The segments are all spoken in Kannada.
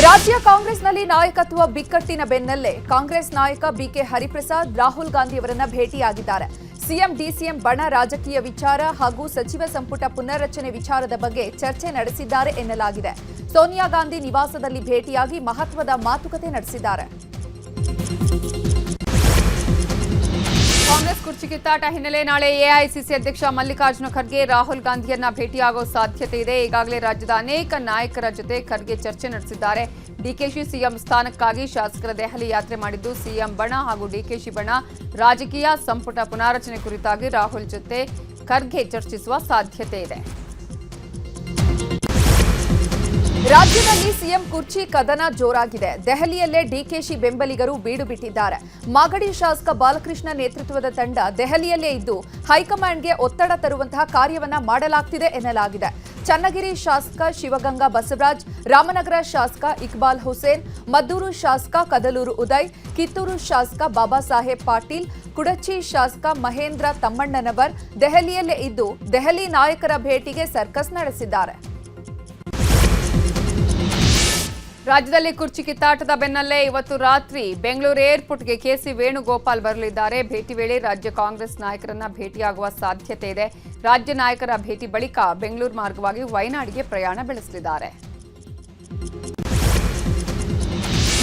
ರಾಜ್ಯ ಕಾಂಗ್ರೆಸ್ನಲ್ಲಿ ನಾಯಕತ್ವ ಬಿಕ್ಕಟ್ಟಿನ ಬೆನ್ನಲ್ಲೇ ಕಾಂಗ್ರೆಸ್ ನಾಯಕ ಬಿಕೆ ಹರಿಪ್ರಸಾದ್, ರಾಹುಲ್ ಗಾಂಧಿಯವರನ್ನ ಭೇಟಿಯಾಗಿದ್ದಾರೆ. ಸಿಎಂ, ಡಿಸಿಎಂ ಬಣ ರಾಜಕೀಯ ವಿಚಾರ ಹಾಗೂ ಸಚಿವ ಸಂಪುಟ ಪುನರ್ರಚನೆ ವಿಚಾರದ ಬಗ್ಗೆ ಚರ್ಚೆ ನಡೆಸಿದ್ದಾರೆ ಎನ್ನಲಾಗಿದೆ. ಸೋನಿಯಾ ಗಾಂಧಿ ನಿವಾಸದಲ್ಲಿ ಭೇಟಿಯಾಗಿ ಮಹತ್ವದ ಮಾತುಕತೆ ನಡೆಸಿದ್ದಾರೆ. ಕಾಂಗ್ರೆಸ್ ಕುರ್ಚಿ ಕಿತ್ತಾಟ ಹಿನ್ನೆಲೆ ನಾಳೆ ಎಐಸಿಸಿ ಅಧ್ಯಕ್ಷ ಮಲ್ಲಿಕಾರ್ಜುನ ಖರ್ಗೆ, ರಾಹುಲ್ ಗಾಂಧಿಯನ್ನ ಭೇಟಿಯಾಗೋ ಸಾಧ್ಯತೆ ಇದೆ. ಈಗಾಗಲೇ ರಾಜ್ಯದ ಅನೇಕ ನಾಯಕರ ಜೊತೆ ಖರ್ಗೆ ಚರ್ಚೆ ನಡೆಸಿದ್ದಾರೆ. ಡಿಕೆಶಿ ಸಿಎಂ ಸ್ಥಾನಕ್ಕಾಗಿ ಶಾಸಕರ ದೆಹಲಿ ಯಾತ್ರೆ ಮಾಡಿದ್ದು ಸಿಎಂ ಬಣ ಹಾಗೂ ಡಿಕೆಶಿ ಬಣ ರಾಜಕೀಯ ಸಂಪುಟ ಪುನಾರಚನೆ ಕುರಿತಾಗಿ ರಾಹುಲ್ ಜೊತೆ ಖರ್ಗೆ ಚರ್ಚಿಸುವ ಸಾಧ್ಯತೆ ಇದೆ. ರಾಜ್ಯದಲ್ಲಿ ಸಿಎಂ ಕುರ್ಚಿ ಕದನ ಜೋರಾಗಿದೆ. ದೆಹಲಿಯಲ್ಲೇ ಡಿಕೆಶಿ ಬೆಂಬಲಿಗರು ಬೀಡು ಬಿಟ್ಟಿದ್ದಾರೆ. ಮಾಗಡಿ ಶಾಸಕ ಬಾಲಕೃಷ್ಣ ನೇತೃತ್ವದ ತಂಡ ದೆಹಲಿಯಲ್ಲೇ ಇದ್ದು, ಹೈಕಮಾಂಡ್ಗೆ ಒತ್ತಡ ತರುವಂತಹ ಕಾರ್ಯವನ್ನ ಮಾಡಲಾಗ್ತಿದೆ ಎನ್ನಲಾಗಿದೆ. ಚನ್ನಗಿರಿ ಶಾಸಕ ಶಿವಗಂಗಾ ಬಸವರಾಜ್, ರಾಮನಗರ ಶಾಸಕ ಇಕ್ಬಾಲ್ ಹುಸೇನ್, ಮದ್ದೂರು ಶಾಸಕ ಕದಲೂರು ಉದಯ್, ಕಿತ್ತೂರು ಶಾಸಕ ಬಾಬಾ ಸಾಹೇಬ್ ಪಾಟೀಲ್, ಕುಡಚಿ ಶಾಸಕ ಮಹೇಂದ್ರ ತಮ್ಮಣ್ಣನವರ್ ದೆಹಲಿಯಲ್ಲೇ ಇದ್ದು, ದೆಹಲಿ ನಾಯಕರ ಭೇಟಿಗೆ ಸರ್ಕಸ್ ನಡೆಸಿದ್ದಾರೆ. ರಾಜ್ಯದಲ್ಲಿ ಕುರ್ಚಿ ಕಿತ್ತಾಟದ ಬೆನ್ನಲ್ಲೇ ಇವತ್ತು ರಾತ್ರಿ ಬೆಂಗಳೂರು ಏರ್ಪೋರ್ಟ್ಗೆ ಕೆಸಿ ವೇಣುಗೋಪಾಲ್ ಬರಲಿದ್ದಾರೆ. ಭೇಟಿ ವೇಳೆ ರಾಜ್ಯ ಕಾಂಗ್ರೆಸ್ ನಾಯಕರನ್ನ ಭೇಟಿಯಾಗುವ ಸಾಧ್ಯತೆ ಇದೆ. ರಾಜ್ಯ ನಾಯಕರ ಭೇಟಿ ಬಳಿಕ ಬೆಂಗಳೂರು ಮಾರ್ಗವಾಗಿ ವಯನಾಡಿಗೆ ಪ್ರಯಾಣ ಬೆಳೆಸಲಿದ್ದಾರೆ.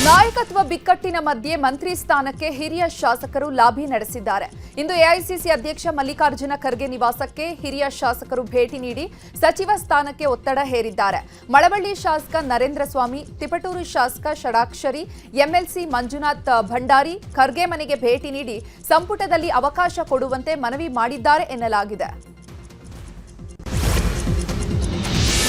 ನಾಯಕತ್ವ ಬಿಕ್ಕಟ್ಟಿನ ಮಧ್ಯೆ ಮಂತ್ರಿ ಸ್ಥಾನಕ್ಕೆ ಹಿರಿಯ ಶಾಸಕರು ಲಾಬಿ ನಡೆಸಿದ್ದಾರೆ. ಇಂದು ಎಐಸಿಸಿ ಅಧ್ಯಕ್ಷ ಮಲ್ಲಿಕಾರ್ಜುನ ಖರ್ಗೆ ನಿವಾಸಕ್ಕೆ ಹಿರಿಯ ಶಾಸಕರು ಭೇಟಿ ನೀಡಿ ಸಚಿವ ಸ್ಥಾನಕ್ಕೆ ಒತ್ತಡ ಹೇರಿದ್ದಾರೆ. ಮಳವಳ್ಳಿ ಶಾಸಕ ನರೇಂದ್ರ ಸ್ವಾಮಿ, ತಿಪಟೂರು ಶಾಸಕ ಷಡಾಕ್ಷರಿ, ಎಂಎಲ್ಸಿ ಮಂಜುನಾಥ್ ಭಂಡಾರಿ ಖರ್ಗೆ ಮನೆಗೆ ಭೇಟಿ ನೀಡಿ ಸಂಪುಟದಲ್ಲಿ ಅವಕಾಶ ಕೊಡುವಂತೆ ಮನವಿ ಮಾಡಿದ್ದಾರೆ ಎನ್ನಲಾಗಿದೆ.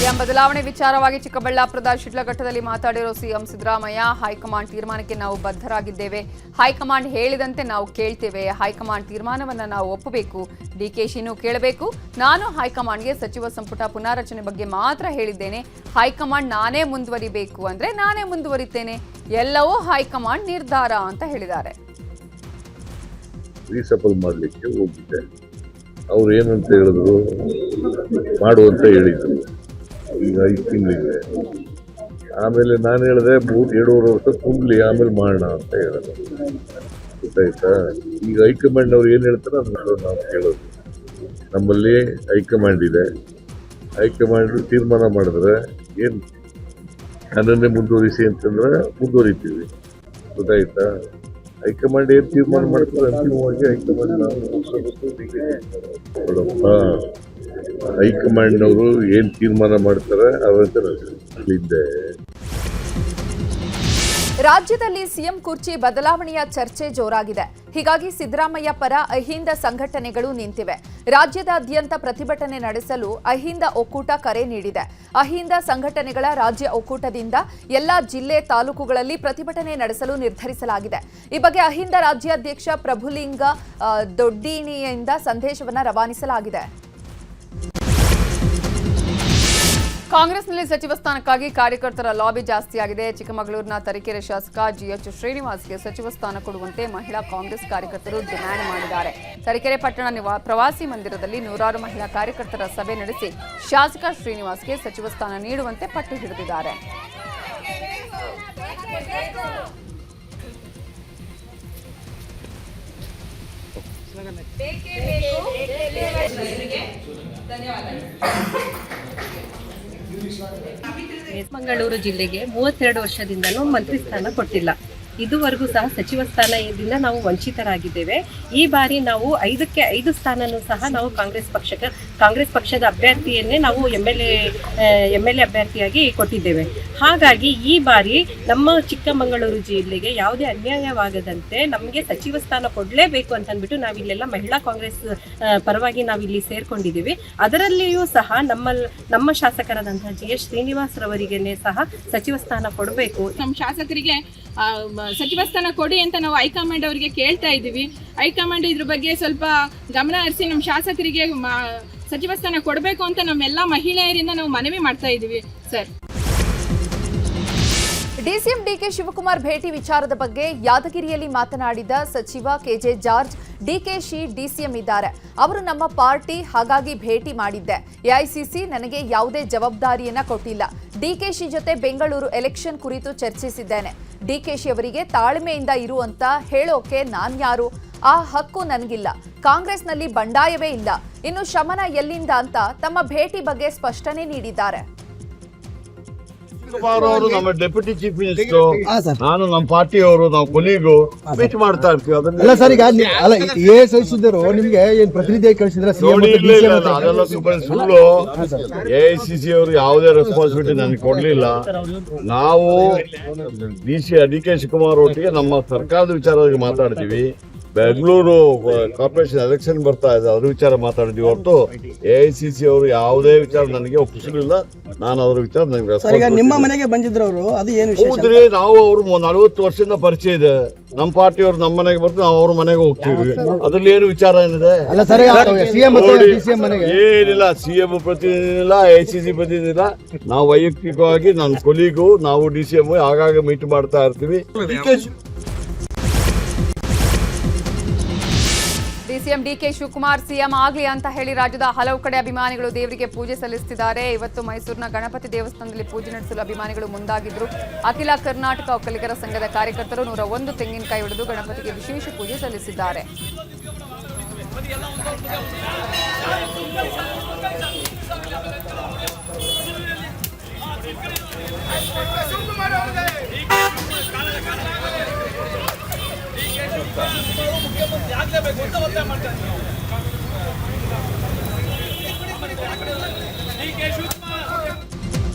ಸಿಎಂ ಬದಲಾವಣೆ ವಿಚಾರವಾಗಿ ಚಿಕ್ಕಬಳ್ಳಾಪುರದ ಶಿಡ್ಲಘಟ್ಟದಲ್ಲಿ ಮಾತಾಡಿರೋ ಸಿಎಂ ಸಿದ್ದರಾಮಯ್ಯ ಹೈಕಮಾಂಡ್ ತೀರ್ಮಾನಕ್ಕೆ ನಾವು ಬದ್ಧರಾಗಿದ್ದೇವೆ. ಹೈಕಮಾಂಡ್ ಹೇಳಿದಂತೆ ನಾವು ಕೇಳ್ತೇವೆ. ಹೈಕಮಾಂಡ್ ತೀರ್ಮಾನವನ್ನು ನಾವು ಒಪ್ಪಬೇಕು. ಡಿಕೆಶಿನೂ ಕೇಳಬೇಕು. ನಾನು ಹೈಕಮಾಂಡ್ಗೆ ಸಚಿವ ಸಂಪುಟ ಪುನಾರಚನೆ ಬಗ್ಗೆ ಮಾತ್ರ ಹೇಳಿದ್ದೇನೆ. ಹೈಕಮಾಂಡ್ ನಾನೇ ಮುಂದುವರಿಬೇಕು ಅಂದ್ರೆ ನಾನೇ ಮುಂದುವರಿತೇನೆ. ಎಲ್ಲವೂ ಹೈಕಮಾಂಡ್ ನಿರ್ಧಾರ ಅಂತ ಹೇಳಿದ್ದಾರೆ. ಮಾಡಲಿಕ್ಕೆ ಹೋಗಿದ್ದೆ. ಅವ್ರು ಏನಂತ ಹೇಳಿದ್ರು? ಮಾಡುವಂತ ಹೇಳಿದ್ರು. ಈಗ ಐದು ತಿಂಗಳಿಗೆ ಆಮೇಲೆ ನಾನು ಹೇಳಿದೆ, ಮೂರು, ಎರಡೂವರೆ ವರ್ಷ ತುಂಬಲಿ, ಆಮೇಲೆ ಮಾಡೋಣ ಅಂತ ಹೇಳಿದೆ. ಗೊತ್ತಾಯ್ತಾ? ಈಗ ಹೈಕಮಾಂಡ್ ಅವ್ರು ಏನು ಹೇಳ್ತಾರೆ ಅದನ್ನ ನಾವು ಕೇಳೋದು ನಮ್ಮಲ್ಲಿ ಹೈಕಮಾಂಡ್ ಇದೆ. ಹೈಕಮಾಂಡ್ ತೀರ್ಮಾನ ಮಾಡಿದ್ರೆ ಏನು ನನ್ನನ್ನೇ ಮುಂದುವರಿಸಿ ಅಂತಂದ್ರೆ ಮುಂದುವರಿತೀವಿ. ಗೊತ್ತಾಯ್ತಾ? ಹೈಕಮಾಂಡ್ ಏನು ತೀರ್ಮಾನ ಮಾಡ್ತಾರೆ? ಅಂತಿಮವಾಗಿ ಹೈಕಮಾಂಡ್ ನಾವು ನೋಡಪ್ಪ ಹೈಕಮಾಂಡ್ ಅವರು ಏನ್ ತೀರ್ಮಾನ ಮಾಡ್ತಾರೆ ಅದರಂತೆ ರಾಜ್ಯದಲ್ಲಿ ಸಿಎಂ ಕುರ್ಚಿ ಬದಲಾವಣೆಯ ಚರ್ಚೆ ಜೋರಾಗಿದೆ. ಹೀಗಾಗಿ ಸಿದ್ದರಾಮಯ್ಯ ಪರ ಅಹಿಂದ ಸಂಘಟನೆಗಳು ನಿಂತಿವೆ. ರಾಜ್ಯದಾದ್ಯಂತ ಪ್ರತಿಭಟನೆ ನಡೆಸಲು ಅಹಿಂದ ಒಕ್ಕೂಟ ಕರೆ ನೀಡಿದೆ. ಅಹಿಂದ ಸಂಘಟನೆಗಳ ರಾಜ್ಯ ಒಕ್ಕೂಟದಿಂದ ಎಲ್ಲಾ ಜಿಲ್ಲೆ ತಾಲೂಕುಗಳಲ್ಲಿ ಪ್ರತಿಭಟನೆ ನಡೆಸಲು ನಿರ್ಧರಿಸಲಾಗಿದೆ. ಈ ಬಗ್ಗೆ ಅಹಿಂದ ರಾಜ್ಯಾಧ್ಯಕ್ಷ ಪ್ರಭುಲಿಂಗ ದೊಡ್ಡಿಣಿಯಿಂದ ಸಂದೇಶವನ್ನು ರವಾನಿಸಲಾಗಿದೆ. ಕಾಂಗ್ರೆಸ್ನಲ್ಲಿ ಸಚಿವ ಸ್ಥಾನಕ್ಕಾಗಿ ಕಾರ್ಯಕರ್ತರ ಲಾಬಿ ಜಾಸ್ತಿಯಾಗಿದೆ. ಚಿಕ್ಕಮಗಳೂರಿನ ತರೀಕೆರೆ ಶಾಸಕ ಜಿಎಚ್ ಶ್ರೀನಿವಾಸ್ಗೆ ಸಚಿವ ಸ್ಥಾನ ಕೊಡುವಂತೆ ಮಹಿಳಾ ಕಾಂಗ್ರೆಸ್ ಕಾರ್ಯಕರ್ತರು ಡಿಮ್ಯಾಂಡ್ ಮಾಡಿದ್ದಾರೆ. ತರೀಕೆರೆ ಪಟ್ಟಣ ಪ್ರವಾಸಿ ಮಂದಿರದಲ್ಲಿ ನೂರಾರು ಮಹಿಳಾ ಕಾರ್ಯಕರ್ತರ ಸಭೆ ನಡೆಸಿ ಶಾಸಕ ಶ್ರೀನಿವಾಸ್ಗೆ ಸಚಿವ ಸ್ಥಾನ ನೀಡುವಂತೆ ಪಟ್ಟು ಹಿಡಿದಿದ್ದಾರೆ. ಮಂಗಳೂರು ಜಿಲ್ಲೆಗೆ ಮೂವತ್ತೆರಡು ವರ್ಷದಿಂದಲೂ ಮಂತ್ರಿ ಸ್ಥಾನ ಕೊಟ್ಟಿಲ್ಲ. ಇದುವರೆಗೂ ಸಹ ಸಚಿವ ಸ್ಥಾನದಿಂದ ನಾವು ವಂಚಿತರಾಗಿದ್ದೇವೆ. ಈ ಬಾರಿ ನಾವು ಐದಕ್ಕೆ ಐದು ಸ್ಥಾನನೂ ಸಹ ನಾವು ಕಾಂಗ್ರೆಸ್ ಪಕ್ಷಕ್ಕೆ, ಕಾಂಗ್ರೆಸ್ ಪಕ್ಷದ ಅಭ್ಯರ್ಥಿಯನ್ನೇ ನಾವು M L A M L A ಅಭ್ಯರ್ಥಿಯಾಗಿ ಕೊಟ್ಟಿದ್ದೇವೆ. ಹಾಗಾಗಿ ಈ ಬಾರಿ ನಮ್ಮ ಚಿಕ್ಕಮಗಳೂರು ಜಿಲ್ಲೆಗೆ ಯಾವುದೇ ಅನ್ಯಾಯವಾಗದಂತೆ ನಮಗೆ ಸಚಿವ ಸ್ಥಾನ ಕೊಡಲೇಬೇಕು ಅಂತ ಅಂದ್ಬಿಟ್ಟು ನಾವಿಲ್ಲೆಲ್ಲ ಮಹಿಳಾ ಕಾಂಗ್ರೆಸ್ ಪರವಾಗಿ ಪರವಾಗಿ ನಾವಿಲ್ಲಿ ಸೇರ್ಕೊಂಡಿದ್ದೀವಿ. ಅದರಲ್ಲಿಯೂ ಸಹ ನಮ್ಮ ನಮ್ಮ ಶಾಸಕರಾದಂತಹ ಜಿ ಎಸ್ ಶ್ರೀನಿವಾಸ್ ರವರಿಗೆ ಸಹ ಸಚಿವ ಸ್ಥಾನ ಕೊಡಬೇಕು. ನಮ್ಮ ಶಾಸಕರಿಗೆ ಸಚಿವ ಸ್ಥಾನ ಕೊಡಿ ಅಂತ ನಾವು ಹೈಕಮಾಂಡ್ ಅವರಿಗೆ ಕೇಳ್ತಾ ಇದ್ದೀವಿ. ಹೈಕಮಾಂಡ್ ಇದ್ರ ಬಗ್ಗೆ ಸ್ವಲ್ಪ ಗಮನ ಹರಿಸಿ ನಮ್ಮ ಶಾಸಕರಿಗೆ ಸಚಿವ ಸ್ಥಾನ ಕೊಡಬೇಕು ಅಂತ ನಮ್ಮೆಲ್ಲ ಮಹಿಳೆಯರಿಂದ ನಾವು ಮನವಿ ಮಾಡ್ತಾ ಇದ್ದೀವಿ, ಸರ್. ಡಿಸಿಎಂ ಡಿಕೆ ಶಿವಕುಮಾರ್ ಭೇಟಿ ವಿಚಾರದ ಬಗ್ಗೆ ಯಾದಗಿರಿಯಲ್ಲಿ ಮಾತನಾಡಿದ ಸಚಿವ ಕೆಜೆ ಜಾರ್ಜ್ ಡಿಕೆಶಿ ಡಿಸಿಎಂ ಇದ್ದಾರೆ. ಅವರು ನಮ್ಮ ಪಾರ್ಟಿ ಹಾಗಾಗಿ ಭೇಟಿ ಮಾಡಿದ್ದೆ. ಎಐಸಿಸಿ ನನಗೆ ಯಾವುದೇ ಜವಾಬ್ದಾರಿಯನ್ನ ಕೊಟ್ಟಿಲ್ಲ. ಡಿಕೆಶಿ ಜೊತೆ ಬೆಂಗಳೂರು ಎಲೆಕ್ಷನ್ ಕುರಿತು ಚರ್ಚಿಸಿದ್ದೇನೆ. ಡಿಕೆಶಿ ಅವರಿಗೆ ತಾಳ್ಮೆಯಿಂದ ಇರುವಂತ ಹೇಳೋಕೆ ಹೇಳೋಕೆ ನಾನ್ಯಾರು ಆ ಹಕ್ಕು ನನಗಿಲ್ಲ. ಕಾಂಗ್ರೆಸ್ನಲ್ಲಿ ಬಂಡಾಯವೇ ಇಲ್ಲ. ಇನ್ನು ಶಮನ ಎಲ್ಲಿಂದ ಅಂತ ತಮ್ಮ ಭೇಟಿ ಬಗ್ಗೆ ಸ್ಪಷ್ಟನೆ ನೀಡಿದ್ದಾರೆ. ಕುಮಾರ್ ಅವರು ನಮ್ಮ ಡೆಪ್ಯೂಟಿ ಚೀಫ್ ಮಿನಿಸ್ಟರ್ ಹಾ ಸರ್. ನಾನು ನಮ್ಮ ಪಾರ್ಟಿಯವರು ನಾವು ಕೊಲಿಗೂ ಮೀಟ್ ಮಾಡ್ತಾ ಇರ್ತೀವಿ. ಅದನ್ನ ಅಲ್ಲ ಸರ್ ಈಗ ನಿ- ಅಲ್ಲ ಎ ಸಲ್ಲಿಸಿದ್ರು ನಿಮ್ಗೆ ಏನ್ ಪ್ರತಿನಿಧಿಯಾಗಿ ಕಳಿಸಿದ್ರೆ ನೋಡಿ ಇಲ್ಲ ಅದೆಲ್ಲ ಸುಳ್ಳು. ಎ ಐ ಸಿ ಸಿ ಅವರು ಯಾವುದೇ ರೆಸ್ಪಾನ್ಸಿಬಿಲಿಟಿ ನನಗೆ ಕೊಡ್ಲಿಲ್ಲ. ನಾವು D C D K Shivakumar ಒಟ್ಟಿಗೆ ನಮ್ಮ ಸರ್ಕಾರದ ವಿಚಾರವಾಗಿ ಮಾತಾಡ್ತೀವಿ. ಬೆಂಗಳೂರು ಕಾರ್ಪೊರೇಷನ್ ಎಲೆಕ್ಷನ್ ಬರ್ತಾ ಇದೆ. ಅದ್ರ ವಿಚಾರ ಮಾತಾಡಿದ್ವಿ. ಹೊರತು ಎ ಐ ಸಿ ಸಿ ಅವರು ಯಾವುದೇ ವಿಚಾರ ನನಗೆ ಒಪ್ಪಿಸಲಿಲ್ಲ. ನಾನು ಅದ್ರ ವಿಚಾರ ನನಗೆ ನಿಮ್ಮ ಮನೆಗೆ ಬಂದಿದ್ರು ಅವರು ಅದು ಏನು ವಿಶೇಷ? ಹೌದ್ರಿ ನಾವು ಅವರು ನಲವತ್ತು ವರ್ಷದಿಂದ ಪರಿಚಯ ಇದೆ. ನಮ್ಮ ಪಾರ್ಟಿಯವರು ನಮ್ಮ ಮನೆಗೆ ಬರ್ತಾರೆ ನಾವು ಅವ್ರ ಮನೆಗೆ ಹೋಗ್ತೀವಿ. ಅದ್ರಲ್ಲಿ ಏನು ವಿಚಾರ ಏನಿದೆ? ಏನಿಲ್ಲ ಸರ್ ಸಿಎಂ ಮತ್ತು ನೋಡಿ, ಸಿ ಎಂ ಮನೆಗೆ. ಏನಿಲ್ಲ ಸಿಎಂ ಪ್ರತಿನಿಧಿ ಇಲ್ಲ ಎ ಸಿ ಸಿ ಪ್ರತಿನಿಧಿ ಇಲ್ಲ ನಾವು ವೈಯಕ್ತಿಕವಾಗಿ ನನ್ನ ಕೊಲಿಗೂ ನಾವು ಡಿ ಸಿ ಎಂ ಆಗಾಗ ಮೀಟ್ ಮಾಡ್ತಾ ಇರ್ತೀವಿ. ಡಿಸಿಎಂ ಡಿಕೆ ಶಿವಕುಮಾರ್, ಸಿಎಂ ಆಗಲಿ ಅಂತ ಹೇಳಿ ರಾಜ್ಯದ ಹಲವು ಕಡೆ ಅಭಿಮಾನಿಗಳು ದೇವರಿಗೆ ಪೂಜೆ ಸಲ್ಲಿಸುತ್ತಿದ್ದಾರೆ ಇವತ್ತು ಮೈಸೂರಿನ ಗಣಪತಿ ದೇವಸ್ಥಾನದಲ್ಲಿ ಪೂಜೆ ನಡೆಸಲು ಅಭಿಮಾನಿಗಳು ಮುಂದಾಗಿದ್ರು. ಅಖಿಲ ಕರ್ನಾಟಕ ಒಕ್ಕಲಿಗರ ಸಂಘದ ಕಾರ್ಯಕರ್ತರು ನೂರ ಒಂದು ತೆಂಗಿನಕಾಯಿ ಹೊಡೆದು ಗಣಪತಿಗೆ ವಿಶೇಷ ಪೂಜೆ ಸಲ್ಲಿಸಿದ್ದಾರೆ.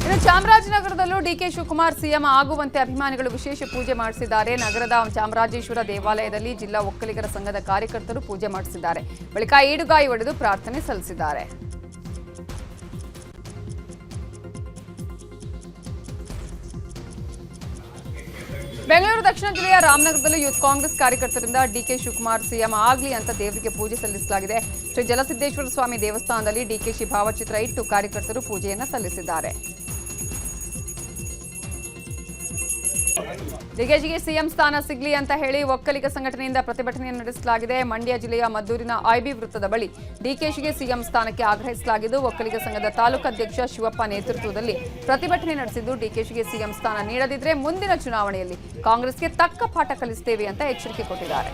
ಇನ್ನು ಚಾಮರಾಜನಗರದಲ್ಲೂ ಡಿಕೆ ಶಿವಕುಮಾರ್ ಸಿಎಂ ಆಗುವಂತೆ ಅಭಿಮಾನಿಗಳು ವಿಶೇಷ ಪೂಜೆ ಮಾಡಿಸಿದ್ದಾರೆ. ನಗರದ ಚಾಮರಾಜೇಶ್ವರ ದೇವಾಲಯದಲ್ಲಿ ಜಿಲ್ಲಾ ಒಕ್ಕಲಿಗರ ಸಂಘದ ಕಾರ್ಯಕರ್ತರು ಪೂಜೆ ಮಾಡಿಸಿದ್ದಾರೆ. ಬಳಿಕ ಈಡುಗಾಯಿ ಒಡೆದು ಪ್ರಾರ್ಥನೆ ಸಲ್ಲಿಸಿದ್ದಾರೆ. ಬೆಂಗಳೂರು, ದಕ್ಷಿಣ ಜಿಲ್ಲೆಯ ರಾಮನಗರದಲ್ಲಿ ಯೂತ್ ಕಾಂಗ್ರೆಸ್ ಕಾರ್ಯಕರ್ತರಿಂದ ಡಿಕೆ ಶಿವಕುಮಾರ್ ಸಿಎಂ ಆಗಲಿ ಅಂತ ದೇವರಿಗೆ ಪೂಜೆ ಸಲ್ಲಿಸಲಾಗಿದೆ. ಶ್ರೀ ಜಲಸಿದ್ದೇಶ್ವರ ಸ್ವಾಮಿ ದೇವಸ್ಥಾನದಲ್ಲಿ ಡಿಕೆಶಿ ಭಾವಚಿತ್ರ ಇಟ್ಟು ಕಾರ್ಯಕರ್ತರು ಪೂಜೆಯನ್ನು ಸಲ್ಲಿಸಿದ್ದಾರೆ. ಡಿಕೆಶಿಗೆ ಸಿಎಂ ಸ್ಥಾನ ಸಿಗ್ಲಿ ಅಂತ ಹೇಳಿ ಒಕ್ಕಲಿಗ ಸಂಘಟನೆಯಿಂದ ಪ್ರತಿಭಟನೆ ನಡೆಸಲಾಗಿದೆ. ಮಂಡ್ಯ ಜಿಲ್ಲೆಯ ಮದ್ದೂರಿನ ಐಬಿ ವೃತ್ತದ ಬಳಿ ಡಿಕೆಶಿಗೆ ಸಿಎಂ ಸ್ಥಾನಕ್ಕೆ ಆಗ್ರಹಿಸಲಾಗಿದ್ದು, ಒಕ್ಕಲಿಗ ಸಂಘದ ತಾಲೂಕು ಅಧ್ಯಕ್ಷ ಶಿವಪ್ಪ ನೇತೃತ್ವದಲ್ಲಿ ಪ್ರತಿಭಟನೆ ನಡೆಸಿದ್ದು ಡಿಕೆಶಿಗೆ ಸಿಎಂ ಸ್ಥಾನ ನೀಡದಿದ್ರೆ ಮುಂದಿನ ಚುನಾವಣೆಯಲ್ಲಿ ಕಾಂಗ್ರೆಸ್ಗೆ ತಕ್ಕ ಪಾಠ ಕಲಿಸುತ್ತೇವೆ ಅಂತ ಎಚ್ಚರಿಕೆ ಕೊಟ್ಟಿದ್ದಾರೆ.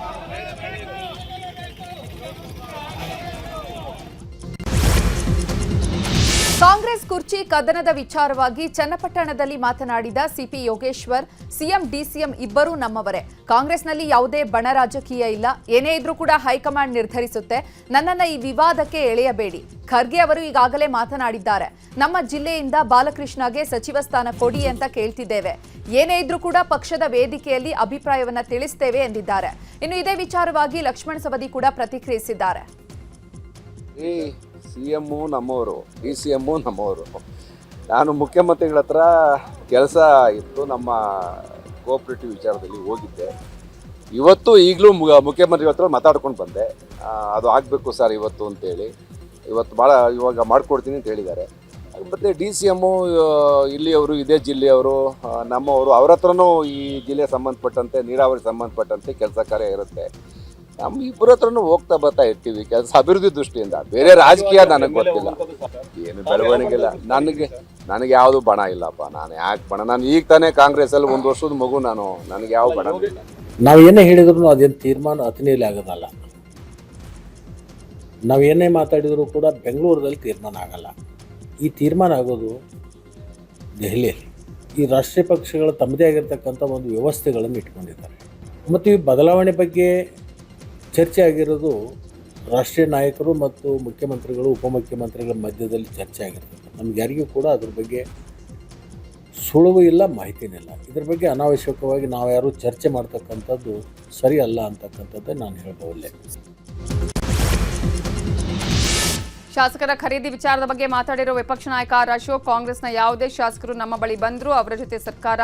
ಕಾಂಗ್ರೆಸ್ ಕುರ್ಚಿ ಕದನದ ವಿಚಾರವಾಗಿ ಚನ್ನಪಟ್ಟಣದಲ್ಲಿ ಮಾತನಾಡಿದ ಸಿಪಿ ಯೋಗೇಶ್ವರ್, ಸಿಎಂ, ಡಿಸಿಎಂ ಇಬ್ಬರೂ ನಮ್ಮವರೇ. ಕಾಂಗ್ರೆಸ್ನಲ್ಲಿ ಯಾವುದೇ ಬಣ ರಾಜಕೀಯ ಇಲ್ಲ. ಏನೇ ಇದ್ರೂ ಕೂಡ ಹೈಕಮಾಂಡ್ ನಿರ್ಧರಿಸುತ್ತೆ. ನನ್ನನ್ನು ಈ ವಿವಾದಕ್ಕೆ ಎಳೆಯಬೇಡಿ. ಖರ್ಗೆ ಅವರು ಈಗಾಗಲೇ ಮಾತನಾಡಿದ್ದಾರೆ. ನಮ್ಮ ಜಿಲ್ಲೆಯಿಂದ ಬಾಲಕೃಷ್ಣಗೆ ಸಚಿವ ಸ್ಥಾನ ಕೊಡಿ ಅಂತ ಕೇಳ್ತಿದ್ದೇವೆ. ಏನೇ ಇದ್ರೂ ಕೂಡ ಪಕ್ಷದ ವೇದಿಕೆಯಲ್ಲಿ ಅಭಿಪ್ರಾಯವನ್ನ ತಿಳಿಸ್ತೇವೆ ಎಂದಿದ್ದಾರೆ. ಇನ್ನು ಇದೇ ವಿಚಾರವಾಗಿ ಲಕ್ಷ್ಮಣ ಸವದಿ ಕೂಡ ಪ್ರತಿಕ್ರಿಯಿಸಿದ್ದಾರೆ. ಸಿ ಎಮ್ಮು ನಮ್ಮವರು ಡಿ ಸಿ ಎಮ್ಮು ನಮ್ಮವರು. ನಾನು ಮುಖ್ಯಮಂತ್ರಿಗಳ ಹತ್ರ ಕೆಲಸ ಇತ್ತು, ನಮ್ಮ ಕೋಆಪ್ರೇಟಿವ್ ವಿಚಾರದಲ್ಲಿ ಹೋಗಿದ್ದೆ. ಇವತ್ತು ಈಗಲೂ ಮುಖ್ಯಮಂತ್ರಿಗಳ ಹತ್ರ ಮಾತಾಡ್ಕೊಂಡು ಬಂದೆ. ಅದು ಆಗಬೇಕು ಸರ್ ಇವತ್ತು ಅಂತೇಳಿ. ಇವತ್ತು ಭಾಳ ಇವಾಗ ಮಾಡಿಕೊಡ್ತೀನಿ ಅಂತ ಹೇಳಿದ್ದಾರೆ. ಮತ್ತು ಡಿ ಸಿ ಎಮ್ಮು ಇಲ್ಲಿಯವರು, ಇದೇ ಜಿಲ್ಲೆಯವರು ನಮ್ಮವರು, ಅವ್ರ ಹತ್ರನೂ ಈ ಜಿಲ್ಲೆ ಸಂಬಂಧಪಟ್ಟಂತೆ, ನೀರಾವರಿ ಸಂಬಂಧಪಟ್ಟಂತೆ ಕೆಲಸ ಕಾರ್ಯ ಇರುತ್ತೆ. ನಮ್ಮ ಇಬ್ಬರ ಹತ್ರನೂ ಹೋಗ್ತಾ ಬರ್ತಾ ಇರ್ತೀವಿ. ಕೆಲಸ ಅಭಿವೃದ್ಧಿ ದೃಷ್ಟಿಯಿಂದ. ಬೇರೆ ರಾಜಕೀಯ ನನಗೆ ಗೊತ್ತಿಲ್ಲ. ಏನು ಬೆಳವಣಿಗೆ ಇಲ್ಲ ನನಗೆ ನನಗೆ ಯಾವುದು ಬಣ ಇಲ್ಲಪ್ಪ. ನಾನು ಯಾಕೆ ಬಣ? ನಾನು ಈಗ ತಾನೇ ಕಾಂಗ್ರೆಸ್ಸಲ್ಲಿ ಒಂದು ವರ್ಷದ ಮಗು ನಾನು. ನನಗೆ ಯಾವ ಬಣ ನಾವು ಏನೇ ಹೇಳಿದ್ರು ಅದೇನು ತೀರ್ಮಾನ ಅತನಿಯಲ್ಲಿ ಆಗೋದಲ್ಲ. ನಾವು ಏನೇ ಮಾತಾಡಿದರೂ ಕೂಡ ಬೆಂಗಳೂರಲ್ಲಿ ತೀರ್ಮಾನ ಆಗಲ್ಲ. ಈ ತೀರ್ಮಾನ ಆಗೋದು ದೆಹಲಿಯಲ್ಲಿ. ಈ ರಾಷ್ಟ್ರೀಯ ಪಕ್ಷಗಳು ತಮ್ಮದೇ ಆಗಿರ್ತಕ್ಕಂಥ ಒಂದು ವ್ಯವಸ್ಥೆಗಳನ್ನು ಇಟ್ಕೊಂಡಿದ್ದಾರೆ. ಮತ್ತು ಈ ಬದಲಾವಣೆ ಬಗ್ಗೆ ಚರ್ಚೆ ಆಗಿರೋದು ರಾಷ್ಟ್ರೀಯ ನಾಯಕರು ಮತ್ತು ಮುಖ್ಯಮಂತ್ರಿಗಳು, ಉಪಮುಖ್ಯಮಂತ್ರಿಗಳ ಮಧ್ಯದಲ್ಲಿ ಚರ್ಚೆ ಆಗಿರ್ತದೆ ನಮ್ಗೆ ಯಾರಿಗೂ ಕೂಡ ಅದ್ರ ಬಗ್ಗೆ ಸುಳುವು ಇಲ್ಲ, ಮಾಹಿತಿನೂ ಇಲ್ಲ. ಇದ್ರ ಬಗ್ಗೆ ಅನಾವಶ್ಯಕವಾಗಿ ನಾವು ಯಾರು ಚರ್ಚೆ ಮಾಡ್ತಕ್ಕಂಥದ್ದು ಸರಿ ಅಲ್ಲ ಅಂತಕ್ಕಂಥದ್ದೇ ನಾನು ಹೇಳಬಲ್ಲೆ ಶಾಸಕರ ಖರೀದಿ ವಿಚಾರದ ಬಗ್ಗೆ ಮಾತಾಡಿರೋ ವಿಪಕ್ಷ ನಾಯಕ ಅಶೋಕ್, ಕಾಂಗ್ರೆಸ್ನ ಯಾವುದೇ ಶಾಸಕರು ನಮ್ಮ ಬಳಿ ಬಂದರೂ, ಅವರ ಜೊತೆ ಸರ್ಕಾರ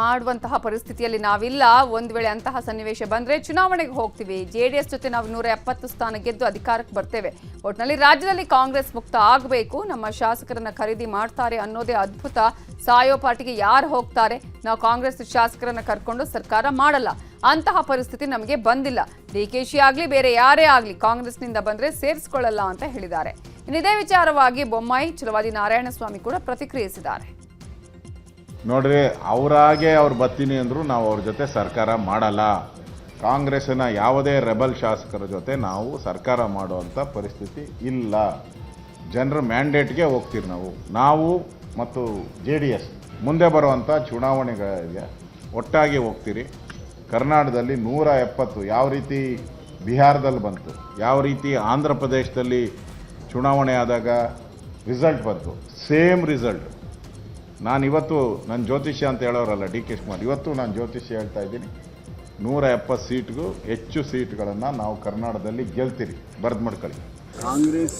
ಮಾಡುವಂತಹ ಪರಿಸ್ಥಿತಿಯಲ್ಲಿ ನಾವಿಲ್ಲ. ಒಂದು ವೇಳೆ ಅಂತಹ ಸನ್ನಿವೇಶ ಬಂದರೆ ಚುನಾವಣೆಗೆ ಹೋಗ್ತೀವಿ. ಜೆ ಡಿ ಎಸ್ ಜೊತೆ ನಾವು ನೂರ ಎಪ್ಪತ್ತು ಸ್ಥಾನ ಗೆದ್ದು ಅಧಿಕಾರಕ್ಕೆ ಬರ್ತೇವೆ. ಒಟ್ಟಿನಲ್ಲಿ ರಾಜ್ಯದಲ್ಲಿ ಕಾಂಗ್ರೆಸ್ ಮುಕ್ತ ಆಗಬೇಕು. ನಮ್ಮ ಶಾಸಕರನ್ನು ಖರೀದಿ ಮಾಡ್ತಾರೆ ಅನ್ನೋದೇ ಅದ್ಭುತ. ಸಾಯೋ ಪಾರ್ಟಿಗೆ ಯಾರು ಹೋಗ್ತಾರೆ? ನಾವು ಕಾಂಗ್ರೆಸ್ ಶಾಸಕರನ್ನು ಕರ್ಕೊಂಡು ಸರ್ಕಾರ ಮಾಡಲ್ಲ. ಅಂತಹ ಪರಿಸ್ಥಿತಿ ನಮಗೆ ಬಂದಿಲ್ಲ. ಡಿ ಕೆ ಶಿ ಆಗಲಿ, ಬೇರೆ ಯಾರೇ ಆಗಲಿ ಕಾಂಗ್ರೆಸ್ನಿಂದ ಬಂದರೆ ಸೇರಿಸ್ಕೊಳ್ಳಲ್ಲ ಅಂತ ಹೇಳಿದ್ದಾರೆ. ಇದೇ ವಿಚಾರವಾಗಿ ಬೊಮ್ಮಾಯಿ ಚಲವಾದಿ ನಾರಾಯಣಸ್ವಾಮಿ ಕೂಡ ಪ್ರತಿಕ್ರಿಯಿಸಿದ್ದಾರೆ. ನೋಡ್ರಿ, ಅವರಾಗೆ ಅವ್ರು ಬರ್ತೀನಿ ಅಂದರು ನಾವು ಅವ್ರ ಜೊತೆ ಸರ್ಕಾರ ಮಾಡಲ್ಲ. ಕಾಂಗ್ರೆಸ್ಸಿನ ಯಾವುದೇ ರೆಬಲ್ ಶಾಸಕರ ಜೊತೆ ನಾವು ಸರ್ಕಾರ ಮಾಡುವಂಥ ಪರಿಸ್ಥಿತಿ ಇಲ್ಲ. ಜನರ ಮ್ಯಾಂಡೇಟ್ಗೆ ಹೋಗ್ತೀವಿ ನಾವು. ನಾವು ಮತ್ತು ಜೆ ಡಿ ಎಸ್ ಮುಂದೆ ಬರುವಂಥ ಚುನಾವಣೆಗಳಿಗೆ ಒಟ್ಟಾಗಿ ಹೋಗ್ತೀರಿ. ಕರ್ನಾಟಕದಲ್ಲಿ ನೂರ ಎಪ್ಪತ್ತು ಯಾವ ರೀತಿ ಬಿಹಾರದಲ್ಲಿ ಬಂತು, ಯಾವ ರೀತಿ ಆಂಧ್ರ ಪ್ರದೇಶದಲ್ಲಿ ಚುನಾವಣೆ ಆದಾಗ ರಿಸಲ್ಟ್ ಬಂತು. ಸೇಮ್ ರಿಸಲ್ಟ್ ನಾನು ಇವತ್ತು ನನ್ನ ಜ್ಯೋತಿಷ್ಯ ಅಂತ ಹೇಳೋರಲ್ಲ ಡಿ ಕೆ ಶಿವಕುಮಾರ್, ಇವತ್ತು ನಾನು ಜ್ಯೋತಿಷ್ಯ ಹೇಳ್ತಾ ಇದ್ದೀನಿ. ನೂರ ಎಪ್ಪತ್ತು ಸೀಟ್ಗೂ ಹೆಚ್ಚು ಸೀಟ್ಗಳನ್ನು ನಾವು ಕರ್ನಾಟಕದಲ್ಲಿ ಗೆಲ್ತೀರಿ. ಬರೆದು ಮಾಡ್ಕೊಳ್ಳಿ. ಕಾಂಗ್ರೆಸ್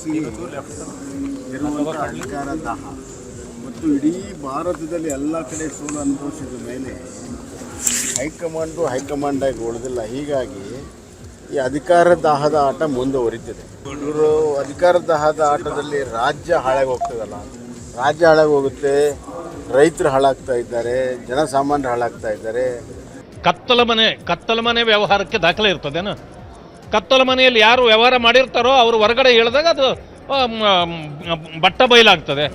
ಮತ್ತು ಇಡೀ ಭಾರತದಲ್ಲಿ ಎಲ್ಲ ಕಡೆ ಸೋಲು ಅನುಭವಿಸಿದ ಮೇಲೆ ಹೈಕಮಾಂಡು ಹೈಕಮಾಂಡಾಗಿ ಉಳಿದಿಲ್ಲ. ಹೀಗಾಗಿ ಈ ಅಧಿಕಾರ ದಾಹದ ಆಟ ಮುಂದುವರಿತಿದೆ. ಇವರು ಅಧಿಕಾರ ದಾಹದ ಆಟದಲ್ಲಿ ರಾಜ್ಯ ಹಾಳಾಗಿ ಹೋಗ್ತದಲ್ಲ? ರಾಜ್ಯ ಹಾಳಾಗಿ ಹೋಗುತ್ತೆ. ರೈತರು ಹಾಳಾಗ್ತಾ ಇದ್ದಾರೆ, ಜನಸಾಮಾನ್ಯರು ಹಾಳಾಗ್ತಾ ಇದ್ದಾರೆ. ಕತ್ತಲ ಮನೆ ಕತ್ತಲ ಮನೆ ವ್ಯವಹಾರಕ್ಕೆ ದಾಖಲೆ ಇರ್ತದೇನು ಕತ್ತಲ ಮನೆಯಲ್ಲಿ ಯಾರು ವ್ಯವಹಾರ ಮಾಡಿರ್ತಾರೋ ಅವರು ಹೊರಗಡೆ ಹೇಳಿದಾಗ ಅದು ಬಟ್ಟ ಬಯಲಾಗ್ತದೆ.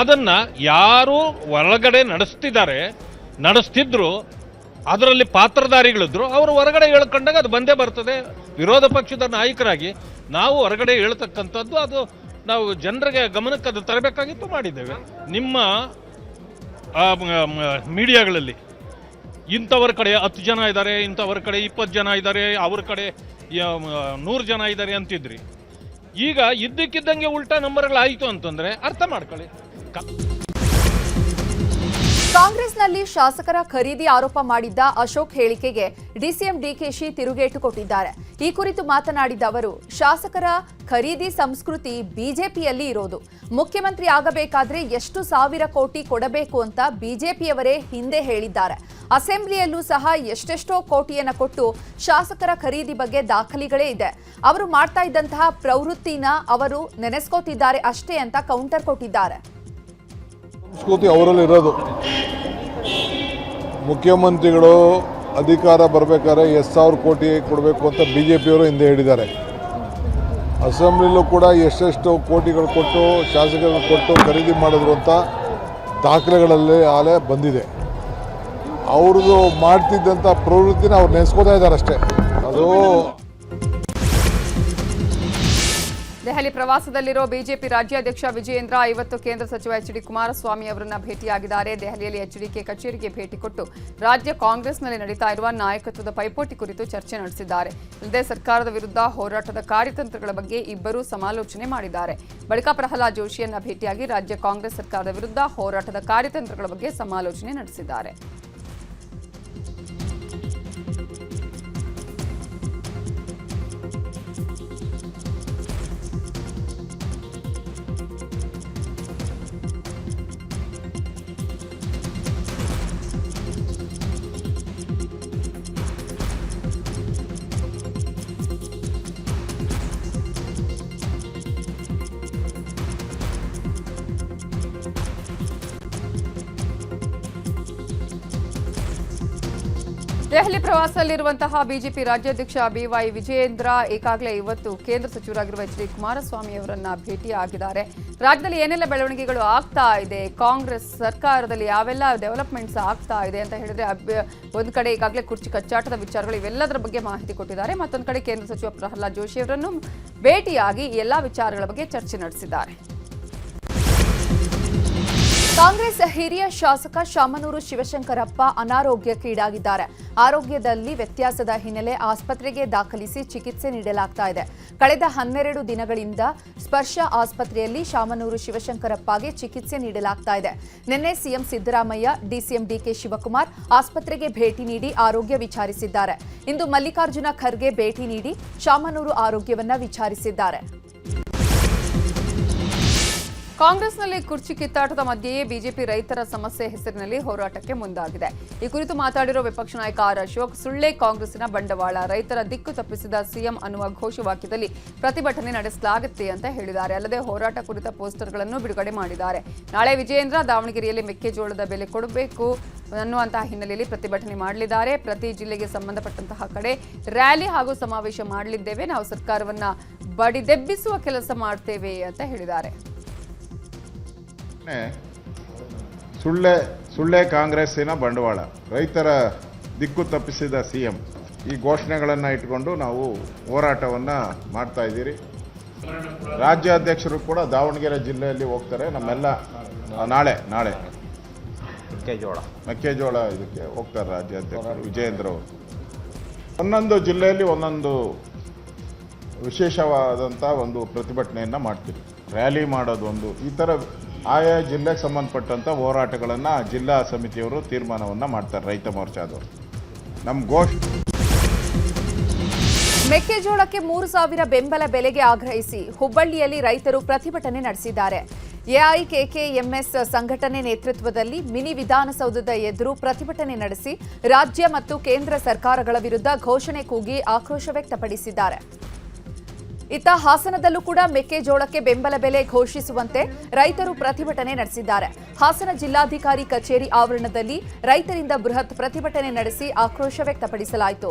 ಅದನ್ನ ಯಾರು ಹೊರಗಡೆ ನಡೆಸ್ತಿದ್ದಾರೆ, ನಡೆಸ್ತಿದ್ರು, ಅದರಲ್ಲಿ ಪಾತ್ರಧಾರಿಗಳಿದ್ರು, ಅವರು ಹೊರಗಡೆ ಹೇಳ್ಕೊಂಡಾಗ ಅದು ಬಂದೇ ಬರ್ತದೆ. ವಿರೋಧ ಪಕ್ಷದ ನಾಯಕರಾಗಿ ನಾವು ಹೊರಗಡೆ ಹೇಳ್ತಕ್ಕಂಥದ್ದು ಅದು ನಾವು ಜನರಿಗೆ ಗಮನಕ್ಕೆ ಅದು ತರಬೇಕಾಗಿತ್ತು ಮಾಡಿದ್ದೇವೆ. ನಿಮ್ಮ ಮೀಡಿಯಾಗಳಲ್ಲಿ. ಇಂಥವ್ರ ಕಡೆ ಹತ್ತು ಜನ ಇದ್ದಾರೆ, ಇಂಥವ್ರ ಕಡೆ ಇಪ್ಪತ್ತು ಜನ ಇದ್ದಾರೆ, ಅವ್ರ ಕಡೆ ನೂರು ಜನ ಇದ್ದಾರೆ ಅಂತಿದ್ರಿ. ಈಗ ಇದ್ದಕ್ಕಿದ್ದಂಗೆ ಉಲ್ಟಾ ನಂಬರ್ಗಳಾಯಿತು ಅಂತಂದರೆ ಅರ್ಥ ಮಾಡ್ಕೊಳ್ಳಿ. ಕಾಂಗ್ರೆಸ್ನಲ್ಲಿ ಶಾಸಕರ ಖರೀದಿ ಆರೋಪ ಮಾಡಿದ್ದ ಅಶೋಕ್ ಹೇಳಿಕೆಗೆ ಡಿಸಿಎಂ ಡಿಕೆಶಿ ತಿರುಗೇಟು ಕೊಟ್ಟಿದ್ದಾರೆ. ಈ ಕುರಿತು ಮಾತನಾಡಿದ ಅವರು, ಶಾಸಕರ ಖರೀದಿ ಸಂಸ್ಕೃತಿ ಬಿಜೆಪಿಯಲ್ಲಿ ಇರೋದು. ಮುಖ್ಯಮಂತ್ರಿ ಆಗಬೇಕಾದ್ರೆ ಎಷ್ಟು ಸಾವಿರ ಕೋಟಿ ಕೊಡಬೇಕು ಅಂತ ಬಿಜೆಪಿಯವರೇ ಹಿಂದೆ ಹೇಳಿದ್ದಾರೆ. ಅಸೆಂಬ್ಲಿಯಲ್ಲೂ ಸಹ ಎಷ್ಟೆಷ್ಟೋ ಕೋಟಿಯನ್ನು ಕೊಟ್ಟು ಶಾಸಕರ ಖರೀದಿ ಬಗ್ಗೆ ದಾಖಲೆಗಳೇ ಇದೆ. ಅವರು ಮಾಡ್ತಾ ಇದ್ದಂತಹ ಪ್ರವೃತ್ತಿನ ಅವರು ನೆನೆಸ್ಕೋತಿದ್ದಾರೆ ಅಷ್ಟೇ ಅಂತ ಕೌಂಟರ್ ಕೊಟ್ಟಿದ್ದಾರೆ. ಸಂಸ್ಕೃತಿ ಅವರಲ್ಲಿ ಇರೋದು. ಮುಖ್ಯಮಂತ್ರಿಗಳು ಅಧಿಕಾರ ಬರಬೇಕಾದ್ರೆ ಎಷ್ಟು ಸಾವಿರ ಕೋಟಿ ಕೊಡಬೇಕು ಅಂತ ಬಿ ಜೆ ಪಿಯವರು ಹಿಂದೆ ಹೇಳಿದ್ದಾರೆ. ಅಸೆಂಬ್ಲಿಲೂ ಕೂಡ ಎಷ್ಟೆಷ್ಟು ಕೋಟಿಗಳು ಕೊಟ್ಟು, ಶಾಸಕರು ಕೊಟ್ಟು ಖರೀದಿ ಮಾಡಿದ್ರು ಅಂತ ದಾಖಲೆಗಳಲ್ಲಿ ಆಲೆ ಬಂದಿದೆ. ಅವ್ರದ್ದು ಮಾಡ್ತಿದ್ದಂಥ ಪ್ರವೃತ್ತಿನ ಅವ್ರು ನೆನೆಸ್ಕೋತಾ ಇದ್ದಾರೆ ಅಷ್ಟೇ. ಅದು ದೆಹಲಿ ಪ್ರವಾಸದಲ್ಲಿರುವ ಬಿಜೆಪಿ ರಾಜ್ಯಾಧ್ಯಕ್ಷ ವಿಜಯೇಂದ್ರ, ಇವತ್ತು ಕೇಂದ್ರ ಸಚಿವ ಎಚ್ ಡಿ ಕುಮಾರಸ್ವಾಮಿ ಅವರನ್ನ ಭೇಟಿಯಾಗಿದ್ದಾರೆ. ದೆಹಲಿಯಲ್ಲಿ ಎಚ್ಡಿಕೆ ಕಚೇರಿಗೆ ಭೇಟಿ ಕೊಟ್ಟು ರಾಜ್ಯ ಕಾಂಗ್ರೆಸ್ನಲ್ಲಿ ನಡೀತಾ ಇರುವ ನಾಯಕತ್ವದ ಪೈಪೋಟಿ ಕುರಿತು ಚರ್ಚೆ ನಡೆಸಿದ್ದಾರೆ. ಅಲ್ಲದೆ ಸರ್ಕಾರದ ವಿರುದ್ಧ ಹೋರಾಟದ ಕಾರ್ಯತಂತ್ರಗಳ ಬಗ್ಗೆ ಇಬ್ಬರೂ ಸಮಾಲೋಚನೆ ಮಾಡಿದ್ದಾರೆ. ಬಳಿಕ ಪ್ರಹ್ಲಾದ್ ಜೋಶಿಯನ್ನ ಭೇಟಿಯಾಗಿ ರಾಜ್ಯ ಕಾಂಗ್ರೆಸ್ ಸರ್ಕಾರದ ವಿರುದ್ಧ ಹೋರಾಟದ ಕಾರ್ಯತಂತ್ರಗಳ ಬಗ್ಗೆ ಸಮಾಲೋಚನೆ ನಡೆಸಿದ್ದಾರೆ. ದೆಹಲಿ ಪ್ರವಾಸದಲ್ಲಿರುವಂತಹ ಬಿಜೆಪಿ ರಾಜ್ಯಾಧ್ಯಕ್ಷ ಬಿವೈ ವಿಜಯೇಂದ್ರ ಈಗಾಗಲೇ ಇವತ್ತು ಕೇಂದ್ರ ಸಚಿವರಾಗಿರುವ ಎಚ್ ಡಿ ಕುಮಾರಸ್ವಾಮಿ ಅವರನ್ನ ಭೇಟಿಯಾಗಿದ್ದಾರೆ. ರಾಜ್ಯದಲ್ಲಿ ಏನೆಲ್ಲ ಬೆಳವಣಿಗೆಗಳು ಆಗ್ತಾ ಇದೆ? ಕಾಂಗ್ರೆಸ್ ಸರ್ಕಾರದಲ್ಲಿ ಯಾವೆಲ್ಲ ಡೆವಲಪ್ಮೆಂಟ್ಸ್ ಆಗ್ತಾ ಇದೆ ಅಂತ ಹೇಳಿದ್ರೆ ಒಂದು ಕಡೆ ಈಗಾಗಲೇ ಕುರ್ಚಿ ಕಚ್ಚಾಟದ ವಿಚಾರಗಳು ಇವೆಲ್ಲದರ ಬಗ್ಗೆ ಮಾಹಿತಿ ಕೊಟ್ಟಿದ್ದಾರೆ. ಮತ್ತೊಂದು ಕಡೆ ಕೇಂದ್ರ ಸಚಿವ ಪ್ರಹ್ಲಾದ್ ಜೋಶಿ ಅವರನ್ನು ಭೇಟಿಯಾಗಿ ಎಲ್ಲ ವಿಚಾರಗಳ ಬಗ್ಗೆ ಚರ್ಚೆ ನಡೆಸಿದ್ದಾರೆ. ಕಾಂಗ್ರೆಸ್ ಹಿರಿಯ ಶಾಸಕ ಶಾಮನೂರು ಶಿವಶಂಕರಪ್ಪ ಅನಾರೋಗ್ಯಕ್ಕೀಡಾಗಿದ್ದಾರೆ ಆರೋಗ್ಯದಲ್ಲಿ ವ್ಯತ್ಯಾಸದ ಹಿನ್ನೆಲೆ ಆಸ್ಪತ್ರೆಗೆ ದಾಖಲಿಸಿ ಚಿಕಿತ್ಸೆ ನೀಡಲಾಗ್ತಾ ಇದೆ. ಕಳೆದ ಹನ್ನೆರಡು ದಿನಗಳಿಂದ ಸ್ಪರ್ಶ ಆಸ್ಪತ್ರೆಯಲ್ಲಿ ಶಾಮನೂರು ಶಿವಶಂಕರಪ್ಪಗೆ ಚಿಕಿತ್ಸೆ ನೀಡಲಾಗ್ತಾ ಇದೆ. ನಿನ್ನೆ CM Siddaramaiah, DCM DK Shivakumar ಆಸ್ಪತ್ರೆಗೆ ಭೇಟಿ ನೀಡಿ ಆರೋಗ್ಯ ವಿಚಾರಿಸಿದ್ದಾರೆ. ಇಂದು ಮಲ್ಲಿಕಾರ್ಜುನ ಖರ್ಗೆ ಭೇಟಿ ನೀಡಿ ಶಾಮನೂರು ಆರೋಗ್ಯವನ್ನ ವಿಚಾರಿಸಿದ್ದಾರೆ. ಕಾಂಗ್ರೆಸ್ನಲ್ಲಿ ಕುರ್ಚಿ ಕಿತ್ತಾಟದ ಮಧ್ಯೆಯೇ ಬಿಜೆಪಿ ರೈತರ ಸಮಸ್ಯೆ ಹೆಸರಿನಲ್ಲಿ ಹೋರಾಟಕ್ಕೆ ಮುಂದಾಗಿದೆ. ಈ ಕುರಿತು ಮಾತಾಡಿರುವ ವಿಪಕ್ಷ ನಾಯಕ ಆರ್ ಅಶೋಕ್, ಸುಳ್ಳೆ ಕಾಂಗ್ರೆಸ್ಸಿನ ಬಂಡವಾಳ, ರೈತರ ದಿಕ್ಕು ತಪ್ಪಿಸಿದ ಸಿಎಂ ಅನ್ನುವ ಘೋಷವಾಕ್ಯದಲ್ಲಿ ಪ್ರತಿಭಟನೆ ನಡೆಸಲಾಗುತ್ತೆ ಅಂತ ಹೇಳಿದ್ದಾರೆ. ಅಲ್ಲದೆ ಹೋರಾಟ ಕುರಿತ ಪೋಸ್ಟರ್ಗಳನ್ನು ಬಿಡುಗಡೆ ಮಾಡಿದ್ದಾರೆ. ನಾಳೆ ವಿಜಯೇಂದ್ರ ದಾವಣಗೆರೆಯಲ್ಲಿ ಮೆಕ್ಕೆಜೋಳದ ಬೆಲೆ ಕೊಡಬೇಕು ಅನ್ನುವಂತಹ ಹಿನ್ನೆಲೆಯಲ್ಲಿ ಪ್ರತಿಭಟನೆ ಮಾಡಲಿದ್ದಾರೆ. ಪ್ರತಿ ಜಿಲ್ಲೆಗೆ ಸಂಬಂಧಪಟ್ಟಂತಹ ಕಡೆ ರ್ಯಾಲಿ ಹಾಗೂ ಸಮಾವೇಶ ಮಾಡಲಿದ್ದೇವೆ. ನಾವು ಸರ್ಕಾರವನ್ನು ಬಡಿದೆಬ್ಬಿಸುವ ಕೆಲಸ ಮಾಡ್ತೇವೆ ಅಂತ ಹೇಳಿದ್ದಾರೆ. ಸುಳ್ಳೆ ಸುಳ್ಳೆ ಕಾಂಗ್ರೆಸ್ಸಿನ ಬಂಡವಾಳ. ರೈತರ ದಿಕ್ಕು ತಪ್ಪಿಸಿದ ಸಿ ಎಂ ಈ ಘೋಷಣೆಗಳನ್ನು ಇಟ್ಕೊಂಡು ನಾವು ಹೋರಾಟವನ್ನು ಮಾಡ್ತಾ ಇದ್ದೀರಿ. ರಾಜ್ಯಾಧ್ಯಕ್ಷರು ಕೂಡ ದಾವಣಗೆರೆ ಜಿಲ್ಲೆಯಲ್ಲಿ ಹೋಗ್ತಾರೆ. ನಮ್ಮೆಲ್ಲ ನಾಳೆ ನಾಳೆ. ಮೆಕ್ಕೆಜೋಳ. ಮೆಕ್ಕೆಜೋಳ ಇದಕ್ಕೆ ಹೋಗ್ತಾರೆ ರಾಜ್ಯಾಧ್ಯಕ್ಷರು ವಿಜಯೇಂದ್ರ ಅವರು. ಒಂದೊಂದು ಜಿಲ್ಲೆಯಲ್ಲಿ ಒಂದೊಂದು ವಿಶೇಷವಾದಂಥ ಒಂದು ಪ್ರತಿಭಟನೆಯನ್ನು ಮಾಡ್ತೀವಿ ರ್ಯಾಲಿ ಮಾಡೋದು ಒಂದು ಈ ಥರ ಆಯಾ ಜಿಲ್ಲೆಗೆ ಸಂಬಂಧಪಟ್ಟಂಥ ಹೋರಾಟಗಳನ್ನು ಜಿಲ್ಲಾ ಸಮಿತಿಯವರು ತೀರ್ಮಾನವನ್ನು ಮಾಡ್ತಾರೆ ರೈತ ಮೋರ್ಚಾದವರು. ನಮ್ಮ ಘೋಷ್ ಮೆಕ್ಕೆಜೋಳಕ್ಕೆ ಮೂರು ಸಾವಿರ ಬೆಂಬಲ ಬೆಲೆಗೆ ಆಗ್ರಹಿಸಿ ಹುಬ್ಬಳ್ಳಿಯಲ್ಲಿ ರೈತರು ಪ್ರತಿಭಟನೆ ನಡೆಸಿದ್ದಾರೆ. ಎಐಕೆಕೆಎಂಎಸ್ ಸಂಘಟನೆ ನೇತೃತ್ವದಲ್ಲಿ ಮಿನಿ ವಿಧಾನಸೌಧದ ಎದುರು ಪ್ರತಿಭಟನೆ ನಡೆಸಿ ರಾಜ್ಯ ಮತ್ತು ಕೇಂದ್ರ ಸರ್ಕಾರಗಳ ವಿರುದ್ಧ ಘೋಷಣೆ ಕೂಗಿ ಆಕ್ರೋಶ ವ್ಯಕ್ತಪಡಿಸಿದ್ದಾರೆ. ಇತ್ತ ಹಾಸನದಲ್ಲೂ ಕೂಡ ಮೆಕ್ಕೆಜೋಳಕ್ಕೆ ಬೆಂಬಲ ಬೆಲೆ ಘೋಷಿಸುವಂತೆ ರೈತರು ಪ್ರತಿಭಟನೆ ನಡೆಸಿದ್ದಾರೆ. ಹಾಸನ ಜಿಲ್ಲಾಧಿಕಾರಿ ಕಚೇರಿ ಆವರಣದಲ್ಲಿ ರೈತರಿಂದ ಬೃಹತ್ ಪ್ರತಿಭಟನೆ ನಡೆಸಿ ಆಕ್ರೋಶ ವ್ಯಕ್ತಪಡಿಸಲಾಯಿತು.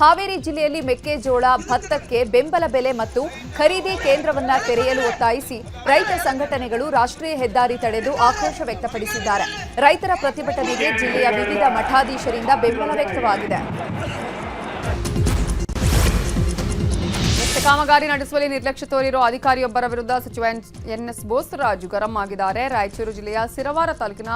ಹಾವೇರಿ ಜಿಲ್ಲೆಯಲ್ಲಿ ಮೆಕ್ಕೆಜೋಳ ಭತ್ತಕ್ಕೆ ಬೆಂಬಲ ಬೆಲೆ ಮತ್ತು ಖರೀದಿ ಕೇಂದ್ರವನ್ನ ತೆರೆಯಲು ಒತ್ತಾಯಿಸಿ ರೈತ ಸಂಘಟನೆಗಳು ರಾಷ್ಟ್ರೀಯ ಹೆದ್ದಾರಿ ತಡೆದು ಆಕ್ರೋಶ ವ್ಯಕ್ತಪಡಿಸಿದ್ದಾರೆ. ರೈತರ ಪ್ರತಿಭಟನೆಗೆ ಜಿಲ್ಲೆಯ ವಿವಿಧ ಮಠಾಧೀಶರಿಂದ ಬೆಂಬಲ ವ್ಯಕ್ತವಾಗಿದೆ. ಕಾಮಗಾರಿ ನಡೆಸುವಲ್ಲಿ ನಿರ್ಲಕ್ಷ್ಯ ತೋರಿರುವ ಅಧಿಕಾರಿಯೊಬ್ಬರ ವಿರುದ್ಧ ಸಚಿವ ಎನ್ಎಸ್ ಬೋಸರಾಜು ಗರಂ ಆಗಿದ್ದಾರೆ. ರಾಯಚೂರು ಜಿಲ್ಲೆಯ ಸಿರವಾರ ತಾಲೂಕಿನ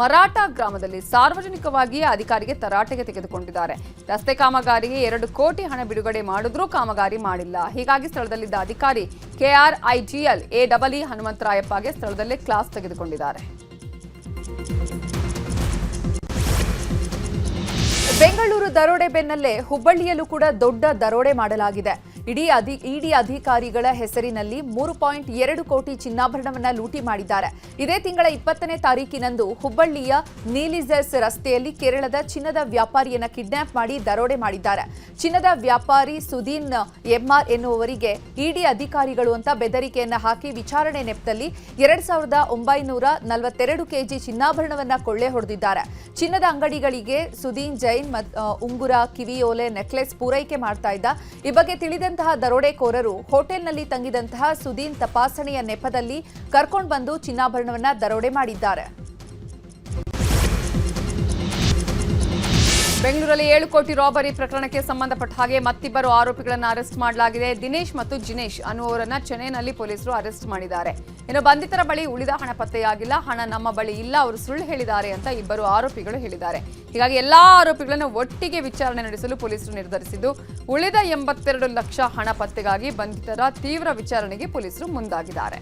ಮರಾಠ ಗ್ರಾಮದಲ್ಲಿ ಸಾರ್ವಜನಿಕವಾಗಿ ಅಧಿಕಾರಿಗೆ ತರಾಟೆಗೆ ತೆಗೆದುಕೊಂಡಿದ್ದಾರೆ. ರಸ್ತೆ ಕಾಮಗಾರಿಗೆ ಎರಡು ಕೋಟಿ ಹಣ ಬಿಡುಗಡೆ ಮಾಡಿದ್ರೂ ಕಾಮಗಾರಿ ಮಾಡಿಲ್ಲ. ಹೀಗಾಗಿ ಸ್ಥಳದಲ್ಲಿದ್ದ ಅಧಿಕಾರಿ ಕೆಆರ್ಐಜಿಎಲ್ ಎ ಡಬಲ್ ಇ ಹನುಮಂತರಾಯಪ್ಪಗೆ ಸ್ಥಳದಲ್ಲೇ ಕ್ಲಾಸ್ ತೆಗೆದುಕೊಂಡಿದ್ದಾರೆ. ಬೆಂಗಳೂರು ದರೋಡೆ ಬೆನ್ನಲ್ಲೇ ಹುಬ್ಬಳ್ಳಿಯಲ್ಲೂ ಕೂಡ ದೊಡ್ಡ ದರೋಡೆ ಮಾಡಲಾಗಿದೆ. ಇಡೀ ಅಧಿ, ಇಡಿ ಅಧಿಕಾರಿಗಳ ಹೆಸರಿನಲ್ಲಿ ಮೂರು ಪಾಯಿಂಟ್ ಎರಡು ಕೋಟಿ ಚಿನ್ನಾಭರಣವನ್ನ ಲೂಟಿ ಮಾಡಿದ್ದಾರೆ. ಇದೇ ತಿಂಗಳ ಇಪ್ಪತ್ತನೇ ತಾರೀಕಿನಂದು ಹುಬ್ಬಳ್ಳಿಯ ನೀಲಿಸಸ್ ರಸ್ತೆಯಲ್ಲಿ ಕೇರಳದ ಚಿನ್ನದ ವ್ಯಾಪಾರಿಯನ್ನ ಕಿಡ್ನಾಪ್ ಮಾಡಿ ದರೋಡೆ ಮಾಡಿದ್ದಾರೆ. ಚಿನ್ನದ ವ್ಯಾಪಾರಿ ಸುದೀನ್ ಎಂಆರ್ ಎನ್ನುವವರಿಗೆ ಇಡಿ ಅಧಿಕಾರಿಗಳು ಅಂತ ಬೆದರಿಕೆಯನ್ನ ಹಾಕಿ ವಿಚಾರಣೆ ನೆಪದಲ್ಲಿ ಎರಡ್ ಸಾವಿರದ ಒಂಬೈನೂರ ನಲವತ್ತೆರಡು ಕೆಜಿ ಚಿನ್ನಾಭರಣವನ್ನ ಕೊಳ್ಳೆ ಹೊಡೆದಿದ್ದಾರೆ. ಚಿನ್ನದ ಅಂಗಡಿಗಳಿಗೆ ಸುದೀನ್ ಜೈನ್ ಉಂಗುರ, ಕಿವಿಯೋಲೆ, ನೆಕ್ಲೆಸ್ ಪೂರೈಕೆ ಮಾಡ್ತಾ ಇದ್ದ. ಈ ಬಗ್ಗೆ ತಿಳಿದಂತಹ ದರೋಡೆಕೋರರು ಹೋಟೆಲ್ನಲ್ಲಿ ತಂಗಿದಂತಹ ಸುದೀನ್ ತಪಾಸಣೆಯ ನೆಪದಲ್ಲಿ ಕರ್ಕೊಂಡು ಬಂದು ಚಿನ್ನಾಭರಣವನ್ನ ದರೋಡೆ ಮಾಡಿದ್ದಾರೆ. ಬೆಂಗಳೂರಲ್ಲಿ ಏಳು ಕೋಟಿ ರಾಬರಿ ಪ್ರಕರಣಕ್ಕೆ ಸಂಬಂಧಪಟ್ಟ ಹಾಗೆ ಮತ್ತಿಬ್ಬರು ಆರೋಪಿಗಳನ್ನು ಅರೆಸ್ಟ್ ಮಾಡಲಾಗಿದೆ. ದಿನೇಶ್ ಮತ್ತು ಜಿನೇಶ್ ಅನ್ನುವರನ್ನ ಚೆನ್ನೈನಲ್ಲಿ ಪೊಲೀಸರು ಅರೆಸ್ಟ್ ಮಾಡಿದ್ದಾರೆ. ಇನ್ನು ಬಂಧಿತರ ಬಳಿ ಉಳಿದ ಹಣ ಪತ್ತೆಯಾಗಿಲ್ಲ. ಹಣ ನಮ್ಮ ಬಳಿ ಇಲ್ಲ. ಅವರು ಸುಳ್ಳು ಹೇಳಿದ್ದಾರೆ ಅಂತ ಇಬ್ಬರು ಆರೋಪಿಗಳು ಹೇಳಿದ್ದಾರೆ. ಹೀಗಾಗಿ ಎಲ್ಲಾ ಆರೋಪಿಗಳನ್ನು ಒಟ್ಟಿಗೆ ವಿಚಾರಣೆ ನಡೆಸಲು ಪೊಲೀಸರು ನಿರ್ಧರಿಸಿದ್ದು, ಉಳಿದ ಎಂಬತ್ತೆರಡು ಲಕ್ಷ ಹಣ ಪತ್ತೆಗಾಗಿ ಬಂಧಿತರ ತೀವ್ರ ವಿಚಾರಣೆಗೆ ಪೊಲೀಸರು ಮುಂದಾಗಿದ್ದಾರೆ.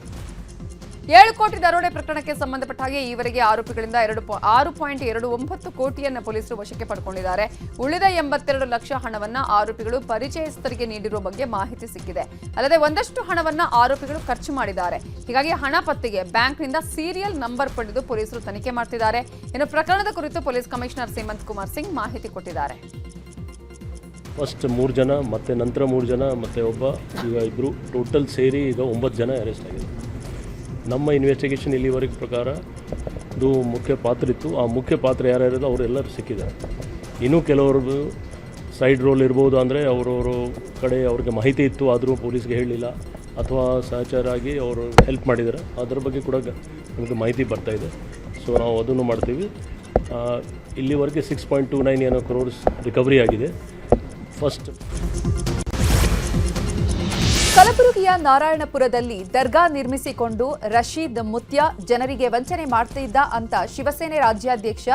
ಏಳು ಕೋಟಿ ದರೋಡೆ ಪ್ರಕರಣಕ್ಕೆ ಸಂಬಂಧಪಟ್ಟ ಹಾಗೆ ಈವರೆಗೆ ಆರೋಪಿಗಳಿಂದ ಎರಡು ಆರು ಪಾಯಿಂಟ್ ಎರಡು ಒಂಬತ್ತು ಕೋಟಿಯನ್ನ ಪೊಲೀಸರು ವಶಕ್ಕೆ ಪಡ್ಕೊಂಡಿದ್ದಾರೆ. ಉಳಿದ ಎಂಬತ್ತೆರಡು ಲಕ್ಷ ಹಣವನ್ನ ಆರೋಪಿಗಳು ಪರಿಚಯಸ್ಥರಿಗೆ ನೀಡಿರುವ ಬಗ್ಗೆ ಮಾಹಿತಿ ಸಿಕ್ಕಿದೆ. ಅಲ್ಲದೆ ಒಂದಷ್ಟು ಹಣವನ್ನ ಆರೋಪಿಗಳು ಖರ್ಚು ಮಾಡಿದ್ದಾರೆ. ಹೀಗಾಗಿ ಹಣ ಪತ್ತೆಗೆ ಬ್ಯಾಂಕ್ನಿಂದ ಸೀರಿಯಲ್ ನಂಬರ್ ಪಡೆದು ಪೊಲೀಸರು ತನಿಖೆ ಮಾಡ್ತಿದ್ದಾರೆ. ಇನ್ನು ಪ್ರಕರಣದ ಕುರಿತು ಪೊಲೀಸ್ ಕಮಿಷನರ್ ಸಿಮಂತ್ ಕುಮಾರ್ ಸಿಂಗ್ ಮಾಹಿತಿ ಕೊಟ್ಟಿದ್ದಾರೆ. ಫಸ್ಟ್ ಮೂರು ಜನ, ಮತ್ತೆ ನಂತರ ಮೂರು ಜನ, ಮತ್ತೆ ಒಬ್ಬ, ಈಗ ಇಬ್ಬರು ಟೋಟಲ್ ಸೇರಿ ಈಗ ಒಂಬತ್ತು ಜನ ಅರೆಸ್ಟ್ ಆಗಿದೆ ನಮ್ಮ ಇನ್ವೆಸ್ಟಿಗೇಷನ್ ಇಲ್ಲಿವರೆಗೆ ಪ್ರಕಾರ ಇದು ಮುಖ್ಯ ಪಾತ್ರ ಇತ್ತು. ಆ ಮುಖ್ಯ ಪಾತ್ರ ಯಾರ್ಯಾರಿದೆ ಅವರೆಲ್ಲರೂ ಸಿಕ್ಕಿದ್ದಾರೆ. ಇನ್ನೂ ಕೆಲವ್ರದ್ದು ಸೈಡ್ ರೋಲ್ ಇರ್ಬೋದು ಅಂದರೆ ಅವರವರು ಕಡೆ ಅವ್ರಿಗೆ ಮಾಹಿತಿ ಇತ್ತು, ಆದರೂ ಪೊಲೀಸ್ಗೆ ಹೇಳಲಿಲ್ಲ ಅಥವಾ ಸಹಚಾರ ಆಗಿ ಅವರು ಹೆಲ್ಪ್ ಮಾಡಿದ್ದಾರೆ. ಅದರ ಬಗ್ಗೆ ಕೂಡ ನಮಗೆ ಮಾಹಿತಿ ಬರ್ತಾ ಇದೆ. ಸೊ ನಾವು ಅದನ್ನು ಮಾಡ್ತೀವಿ. ಇಲ್ಲಿವರೆಗೆ ಸಿಕ್ಸ್ ಪಾಯಿಂಟ್ ಟು ನೈನ್ ಏನೋ ಕ್ರೋರ್ಸ್ ರಿಕವರಿ ಆಗಿದೆ. ಫಸ್ಟ್ ಕಲಬುರಗಿಯ ನಾರಾಯಣಪುರದಲ್ಲಿ ದರ್ಗಾ ನಿರ್ಮಿಸಿಕೊಂಡು ರಶೀದ್ ಮುತ್ಯ ಜನರಿಗೆ ವಂಚನೆ ಮಾಡುತ್ತಿದ್ದ ಅಂತ ಶಿವಸೇನೆ ರಾಜ್ಯಾಧ್ಯಕ್ಷ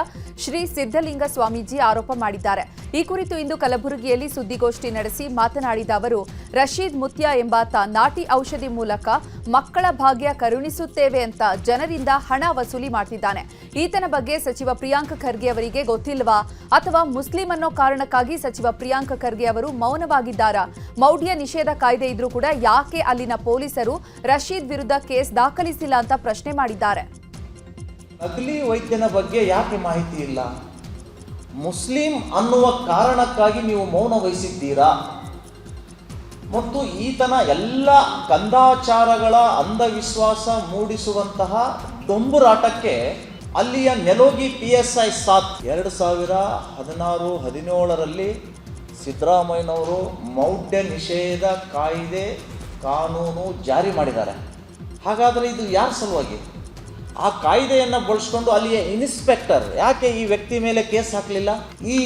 ಶ್ರೀ ಸಿದ್ದಲಿಂಗ ಸ್ವಾಮೀಜಿ ಆರೋಪ ಮಾಡಿದ್ದಾರೆ. ಈ ಕುರಿತು ಇಂದು ಕಲಬುರಗಿಯಲ್ಲಿ ಸುದ್ದಿಗೋಷ್ಠಿ ನಡೆಸಿ ಮಾತನಾಡಿದ ಅವರು, ರಶೀದ್ ಮುತ್ಯ ಎಂಬಾತ ನಾಟಿ ಔಷಧಿ ಮೂಲಕ ಮಕ್ಕಳ ಭಾಗ್ಯ ಕರುಣಿಸುತ್ತೇವೆ ಅಂತ ಜನರಿಂದ ಹಣ ವಸೂಲಿ ಮಾಡ್ತಿದ್ದಾನೆ. ಈತನ ಬಗ್ಗೆ ಸಚಿವ ಪ್ರಿಯಾಂಕ ಖರ್ಗೆ ಅವರಿಗೆ ಗೊತ್ತಿಲ್ವಾ? ಅಥವಾ ಮುಸ್ಲಿಂ ಅನ್ನೋ ಕಾರಣಕ್ಕಾಗಿ ಸಚಿವ ಪ್ರಿಯಾಂಕ ಖರ್ಗೆ ಅವರು ಮೌನವಾಗಿದ್ದಾರಾ? ಮೌಢ್ಯ ನಿಷೇಧ ಕಾಯ್ದೆ ಇದ್ರೂ ಕೂಡ ಯಾಕೆ ಅಲ್ಲಿನ ಪೊಲೀಸರು ರಶೀದ್ ವಿರುದ್ಧ ಕೇಸ್ ದಾಖಲಿಸಿಲ್ಲ ಅಂತ ಪ್ರಶ್ನೆ ಮಾಡಿದ್ದಾರೆ. ನಕಲಿ ವೈದ್ಯನ ಬಗ್ಗೆ ಯಾಕೆ ಮಾಹಿತಿ ಇಲ್ಲ? ಮುಸ್ಲಿಂ ಅನ್ನುವ ಕಾರಣಕ್ಕಾಗಿ ನೀವು ಮೌನ ವಹಿಸಿದ್ದೀರಾ? ಮತ್ತು ಈತನ ಎಲ್ಲ ಕಂದಾಚಾರಗಳ ಅಂಧವಿಶ್ವಾಸ ಮೂಡಿಸುವಂತಹ ದೊಂಬುರಾಟಕ್ಕೆ ಅಲ್ಲಿಯ ನೆಲೋಗಿ ಪಿ ಎಸ್ ಐ ಸಾತ್. ಎರಡು ಸಾವಿರ ಹದಿನಾರು, ಹದಿನೇಳರಲ್ಲಿ ಸಿದ್ದರಾಮಯ್ಯನವರು ಮೌಢ್ಯ ನಿಷೇಧ ಕಾಯ್ದೆ ಕಾನೂನು ಜಾರಿ ಮಾಡಿದ್ದಾರೆ. ಹಾಗಾದರೆ ಇದು ಯಾರ ಸಲುವಾಗಿ? ಆ ಕಾಯ್ದೆಯನ್ನು ಬಳಸ್ಕೊಂಡು ಅಲ್ಲಿಯ ಇನ್ಸ್ಪೆಕ್ಟರ್ ಯಾಕೆ ಈ ವ್ಯಕ್ತಿ ಮೇಲೆ ಕೇಸ್ ಹಾಕಲಿಲ್ಲ? ಈ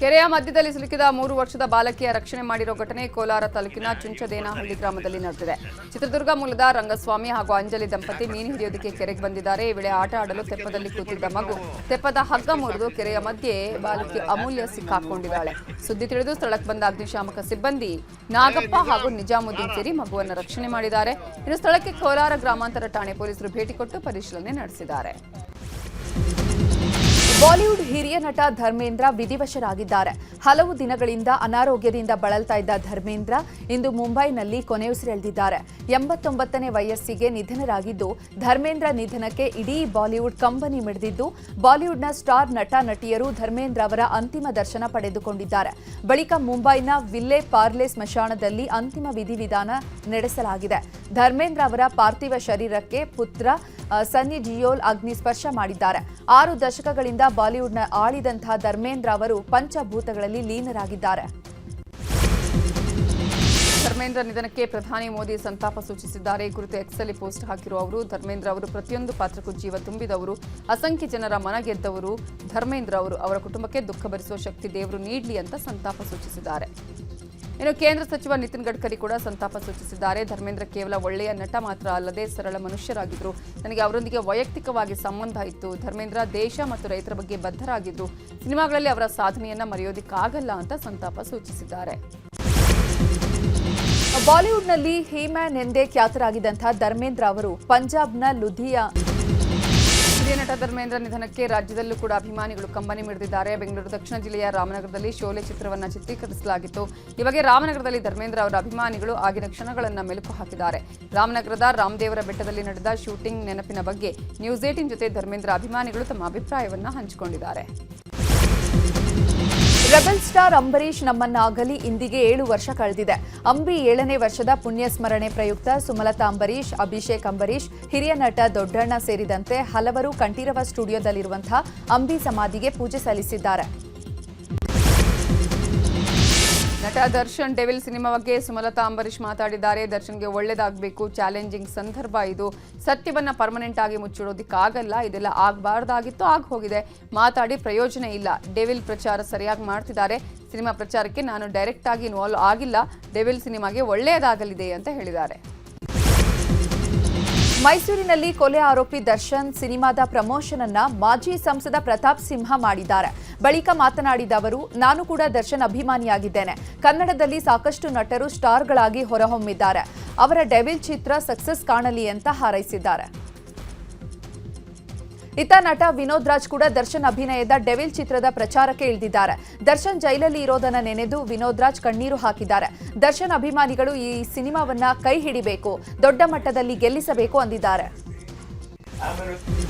ಕೆರೆಯ ಮಧ್ಯದಲ್ಲಿ ಸಿಲುಕಿದ ಮೂರು ವರ್ಷದ ಬಾಲಕಿಯ ರಕ್ಷಣೆ ಮಾಡಿರೋ ಘಟನೆ ಕೋಲಾರ ತಾಲೂಕಿನ ಚುಂಚದೇನಹಳ್ಳಿ ಗ್ರಾಮದಲ್ಲಿ ನಡೆದಿದೆ. ಚಿತ್ರದುರ್ಗ ಮೂಲದ ರಂಗಸ್ವಾಮಿ ಹಾಗೂ ಅಂಜಲಿ ದಂಪತಿ ಮೀನು ಹಿಡಿಯೋದಕ್ಕೆ ಕೆರೆಗೆ ಬಂದಿದ್ದಾರೆ. ಈ ವೇಳೆ ಆಟ ಆಡಲು ತೆಪ್ಪದಲ್ಲಿ ಕೂತಿದ್ದ ಮಗು ತೆಪ್ಪದ ಹಗ್ಗ ಮುರಿದು ಕೆರೆಯ ಮಧ್ಯೆ ಬಾಲಕಿ ಅಮೂಲ್ಯ ಸಿಕ್ಕಾಕೊಂಡಿದ್ದಾಳೆ ಸುದ್ದಿ ತಿಳಿದು ಸ್ಥಳಕ್ಕೆ ಬಂದ ಅಗ್ನಿಶಾಮಕ ಸಿಬ್ಬಂದಿ ನಾಗಪ್ಪ ಹಾಗೂ ನಿಜಾಮುದ್ದೀನ್ ಸೇರಿ ಮಗುವನ್ನು ರಕ್ಷಣೆ ಮಾಡಿದ್ದಾರೆ. ಇನ್ನು ಸ್ಥಳಕ್ಕೆ ಕೋಲಾರ ಗ್ರಾಮಾಂತರ ಠಾಣೆ ಪೊಲೀಸರು ಭೇಟಿ ಕೊಟ್ಟು ಪರಿಶೀಲನೆ ನಡೆಸಿದ್ದಾರೆ. ಬಾಲಿವುಡ್ ಹಿರಿಯ ನಟ ಧರ್ಮೇಂದ್ರ ವಿಧಿವಶರಾಗಿದ್ದಾರೆ. ಹಲವು ದಿನಗಳಿಂದ ಅನಾರೋಗ್ಯದಿಂದ ಬಳಲ್ತಾ ಇದ್ದ ಧರ್ಮೇಂದ್ರ ಇಂದು ಮುಂಬೈನಲ್ಲಿ ಕೊನೆಯುಸಿರೆಳೆದಿದ್ದಾರೆ. ಎಂಬತ್ತೊಂಬತ್ತನೇ ವಯಸ್ಸಿಗೆ ನಿಧನರಾಗಿದ್ದು, ಧರ್ಮೇಂದ್ರ ನಿಧನಕ್ಕೆ ಇಡೀ ಬಾಲಿವುಡ್ ಕಂಬನಿ ಮಿಡಿದಿದ್ದು, ಬಾಲಿವುಡ್ನ ಸ್ಟಾರ್ ನಟ ನಟಿಯರು ಧರ್ಮೇಂದ್ರ ಅವರ ಅಂತಿಮ ದರ್ಶನ ಪಡೆದುಕೊಂಡಿದ್ದಾರೆ. ಬಳಿಕ ಮುಂಬೈನ ವಿಲ್ಲೆ ಪಾರ್ಲೆ ಸ್ಮಶಾನದಲ್ಲಿ ಅಂತಿಮ ವಿಧಿವಿಧಾನ ನಡೆಸಲಾಗಿದೆ. ಧರ್ಮೇಂದ್ರ ಅವರ ಪಾರ್ಥಿವ ಶರೀರಕ್ಕೆ ಪುತ್ರ ಸನ್ನಿ ಜಿಯೋಲ್ ಅಗ್ನಿ ಸ್ಪರ್ಶ ಮಾಡಿದ್ದಾರೆ. ಆರು ದಶಕಗಳಿಂದ ಬಾಲಿವುಡ್ನ ಆಳಿದಂಥ ಧರ್ಮೇಂದ್ರ ಅವರು ಪಂಚಭೂತಗಳಲ್ಲಿ ಲೀನರಾಗಿದ್ದಾರೆ. ಧರ್ಮೇಂದ್ರ ನಿಧನಕ್ಕೆ ಪ್ರಧಾನಿ ಮೋದಿ ಸಂತಾಪ ಸೂಚಿಸಿದ್ದಾರೆ. ಕುರಿತು ಎಕ್ಸಲ್ಲಿ ಪೋಸ್ಟ್ ಹಾಕಿರುವ ಅವರು, ಧರ್ಮೇಂದ್ರ ಅವರು ಪ್ರತಿಯೊಂದು ಪಾತ್ರಕ್ಕೂ ಜೀವ ತುಂಬಿದವರು, ಅಸಂಖ್ಯ ಜನರ ಮನ ಗೆದ್ದವರು. ಧರ್ಮೇಂದ್ರ ಅವರು ಅವರ ಕುಟುಂಬಕ್ಕೆ ದುಃಖ ಭರಿಸುವ ಶಕ್ತಿ ದೇವರು ನೀಡಲಿ ಅಂತ ಸಂತಾಪ ಸೂಚಿಸಿದ್ದಾರೆ. ಇನ್ನು ಕೇಂದ್ರ ಸಚಿವ ನಿತಿನ್ ಗಡ್ಕರಿ ಕೂಡ ಸಂತಾಪ ಸೂಚಿಸಿದ್ದಾರೆ. ಧರ್ಮೇಂದ್ರ ಕೇವಲ ಒಳ್ಳೆಯ ನಟ ಮಾತ್ರ ಅಲ್ಲದೆ ಸರಳ ಮನುಷ್ಯರಾಗಿದ್ದರು ನನಗೆ ಅವರೊಂದಿಗೆ ವೈಯಕ್ತಿಕವಾಗಿ ಸಂಬಂಧ ಇತ್ತು. ಧರ್ಮೇಂದ್ರ ದೇಶ ಮತ್ತು ರೈತರ ಬಗ್ಗೆ ಬದ್ಧರಾಗಿದ್ದರು ಸಿನಿಮಾಗಳಲ್ಲಿ ಅವರ ಸಾಧನೆಯನ್ನ ಮರೆಯೋದಿಕ್ಕಾಗಲ್ಲ ಅಂತ ಸಂತಾಪ ಸೂಚಿಸಿದ್ದಾರೆ. ಬಾಲಿವುಡ್ನಲ್ಲಿ ಹೀಮ್ಯಾನ್ ಎಂದೇ ಖ್ಯಾತರಾಗಿದ್ದಂಥ ಧರ್ಮೇಂದ್ರ ಅವರು ಪಂಜಾಬ್ನ ಲುಧಿಯಾ ಹಿರಿಯ ನಟ ಧರ್ಮೇಂದ್ರ ನಿಧನಕ್ಕೆ ರಾಜ್ಯದಲ್ಲೂ ಕೂಡ ಅಭಿಮಾನಿಗಳು ಕಂಬನಿ ಮಿಡಿದಿದ್ದಾರೆ. ಬೆಂಗಳೂರು ದಕ್ಷಿಣ ಜಿಲ್ಲೆಯ ರಾಮನಗರದಲ್ಲಿ ಶೋಲೆ ಚಿತ್ರವನ್ನು ಚಿತ್ರೀಕರಿಸಲಾಗಿತ್ತು. ಇವಾಗ ರಾಮನಗರದಲ್ಲಿ ಧರ್ಮೇಂದ್ರ ಅವರ ಅಭಿಮಾನಿಗಳು ಆಗಿನ ಕ್ಷಣಗಳನ್ನು ಮೆಲುಕು ಹಾಕಿದ್ದಾರೆ. ರಾಮನಗರದ ರಾಮದೇವರ ಬೆಟ್ಟದಲ್ಲಿ ನಡೆದ ಶೂಟಿಂಗ್ ನೆನಪಿನ ಬಗ್ಗೆ ನ್ಯೂಸ್ ಏಟಿನ್ ಜೊತೆ ಧರ್ಮೇಂದ್ರ ಅಭಿಮಾನಿಗಳು ತಮ್ಮ ಅಭಿಪ್ರಾಯವನ್ನು ಹಂಚಿಕೊಂಡಿದ್ದಾರೆ. ರೆಬಲ್ ಸ್ಟಾರ್ ಅಂಬರೀಷ್ ನಮ್ಮನ್ನ ಅಗಲಿ ಇಂದಿಗೆ ಏಳು ವರ್ಷ ಕಳೆದಿದೆ. ಅಂಬಿ ಏಳನೇ ವರ್ಷದ ಪುಣ್ಯ ಸ್ಮರಣೆ ಪ್ರಯುಕ್ತ ಸುಮಲತಾ ಅಂಬರೀಷ್ ಅಭಿಷೇಕ್ ಅಂಬರೀಷ್ ಹಿರಿಯ ನಟ ದೊಡ್ಡಣ್ಣ ಸೇರಿದಂತೆ ಹಲವರು ಕಂಠೀರವ ಸ್ಟುಡಿಯೋದಲ್ಲಿರುವಂತಹ ಅಂಬಿ ಸಮಾಧಿಗೆ ಪೂಜೆ ಸಲ್ಲಿಸಿದ್ದಾರೆ. ನಟ ದರ್ಶನ್ ಡೆವಿಲ್ ಸಿನಿಮಾ ಬಗ್ಗೆ ಸುಮಲತಾ ಅಂಬರೀಷ್ ಮಾತಾಡಿದ್ದಾರೆ. ದರ್ಶನ್ಗೆ ಒಳ್ಳೇದಾಗಬೇಕು, ಚಾಲೆಂಜಿಂಗ್ ಸಂದರ್ಭ ಇದು. ಸತ್ಯವನ್ನು ಪರ್ಮನೆಂಟ್ ಆಗಿ ಮುಚ್ಚಿಡೋದಿಕ್ಕಾಗಲ್ಲ, ಇದೆಲ್ಲ ಆಗಬಾರ್ದಾಗಿತ್ತು ಆಗ ಹೋಗಿದೆ ಮಾತಾಡಿ ಪ್ರಯೋಜನ ಇಲ್ಲ. ಡೆವಿಲ್ ಪ್ರಚಾರ ಸರಿಯಾಗಿ ಮಾಡ್ತಿದ್ದಾರೆ. ಸಿನಿಮಾ ಪ್ರಚಾರಕ್ಕೆ ನಾನು ಡೈರೆಕ್ಟ್ ಆಗಿ ಇನ್ವಾಲ್ವ್ ಆಗಿಲ್ಲ. ಡೆವಿಲ್ ಸಿನಿಮಾಗೆ ಒಳ್ಳೆಯದಾಗಲಿದೆ ಅಂತ ಹೇಳಿದ್ದಾರೆ. ಮೈಸೂರಿನಲ್ಲಿ ಕೊಲೆ ಆರೋಪಿ ದರ್ಶನ್ ಸಿನಿಮಾದ ಪ್ರಮೋಷನ್ ಅನ್ನ ಮಾಜಿ ಸಂಸದ ಪ್ರತಾಪ್ ಸಿಂಹ ಮಾಡಿದ್ದಾರೆ. ಬಳಿಕ ಮಾತನಾಡಿದ ಅವರು, ನಾನು ಕೂಡ ದರ್ಶನ್ ಅಭಿಮಾನಿಯಾಗಿದ್ದೇನೆ. ಕನ್ನಡದಲ್ಲಿ ಸಾಕಷ್ಟು ನಟರು ಸ್ಟಾರ್ಗಳಾಗಿ ಹೊರಹೊಮ್ಮಿದ್ದಾರೆ. ಅವರ ಡೆವಿಲ್ ಚಿತ್ರ ಸಕ್ಸಸ್ ಕಾಣಲಿ ಅಂತ ಹಾರೈಸಿದ್ದಾರೆ. ಇತ್ತ ನಟ ವಿನೋದ್ ರಾಜ್ ಕೂಡ ದರ್ಶನ್ ಅಭಿನಯದ ಡೆವಿಲ್ ಚಿತ್ರದ ಪ್ರಚಾರಕ್ಕೆ ಇಳಿದಿದ್ದಾರೆ. ದರ್ಶನ್ ಜೈಲಲ್ಲಿ ಇರೋದನ್ನ ನೆನೆದು ವಿನೋದ್ ರಾಜ್ ಕಣ್ಣೀರು ಹಾಕಿದ್ದಾರೆ. ದರ್ಶನ್ ಅಭಿಮಾನಿಗಳು ಈ ಸಿನಿಮಾವನ್ನ ಕೈ ಹಿಡಿಬೇಕು, ದೊಡ್ಡ ಮಟ್ಟದಲ್ಲಿ ಗೆಲ್ಲಿಸಬೇಕು ಅಂದಿದ್ದಾರೆ.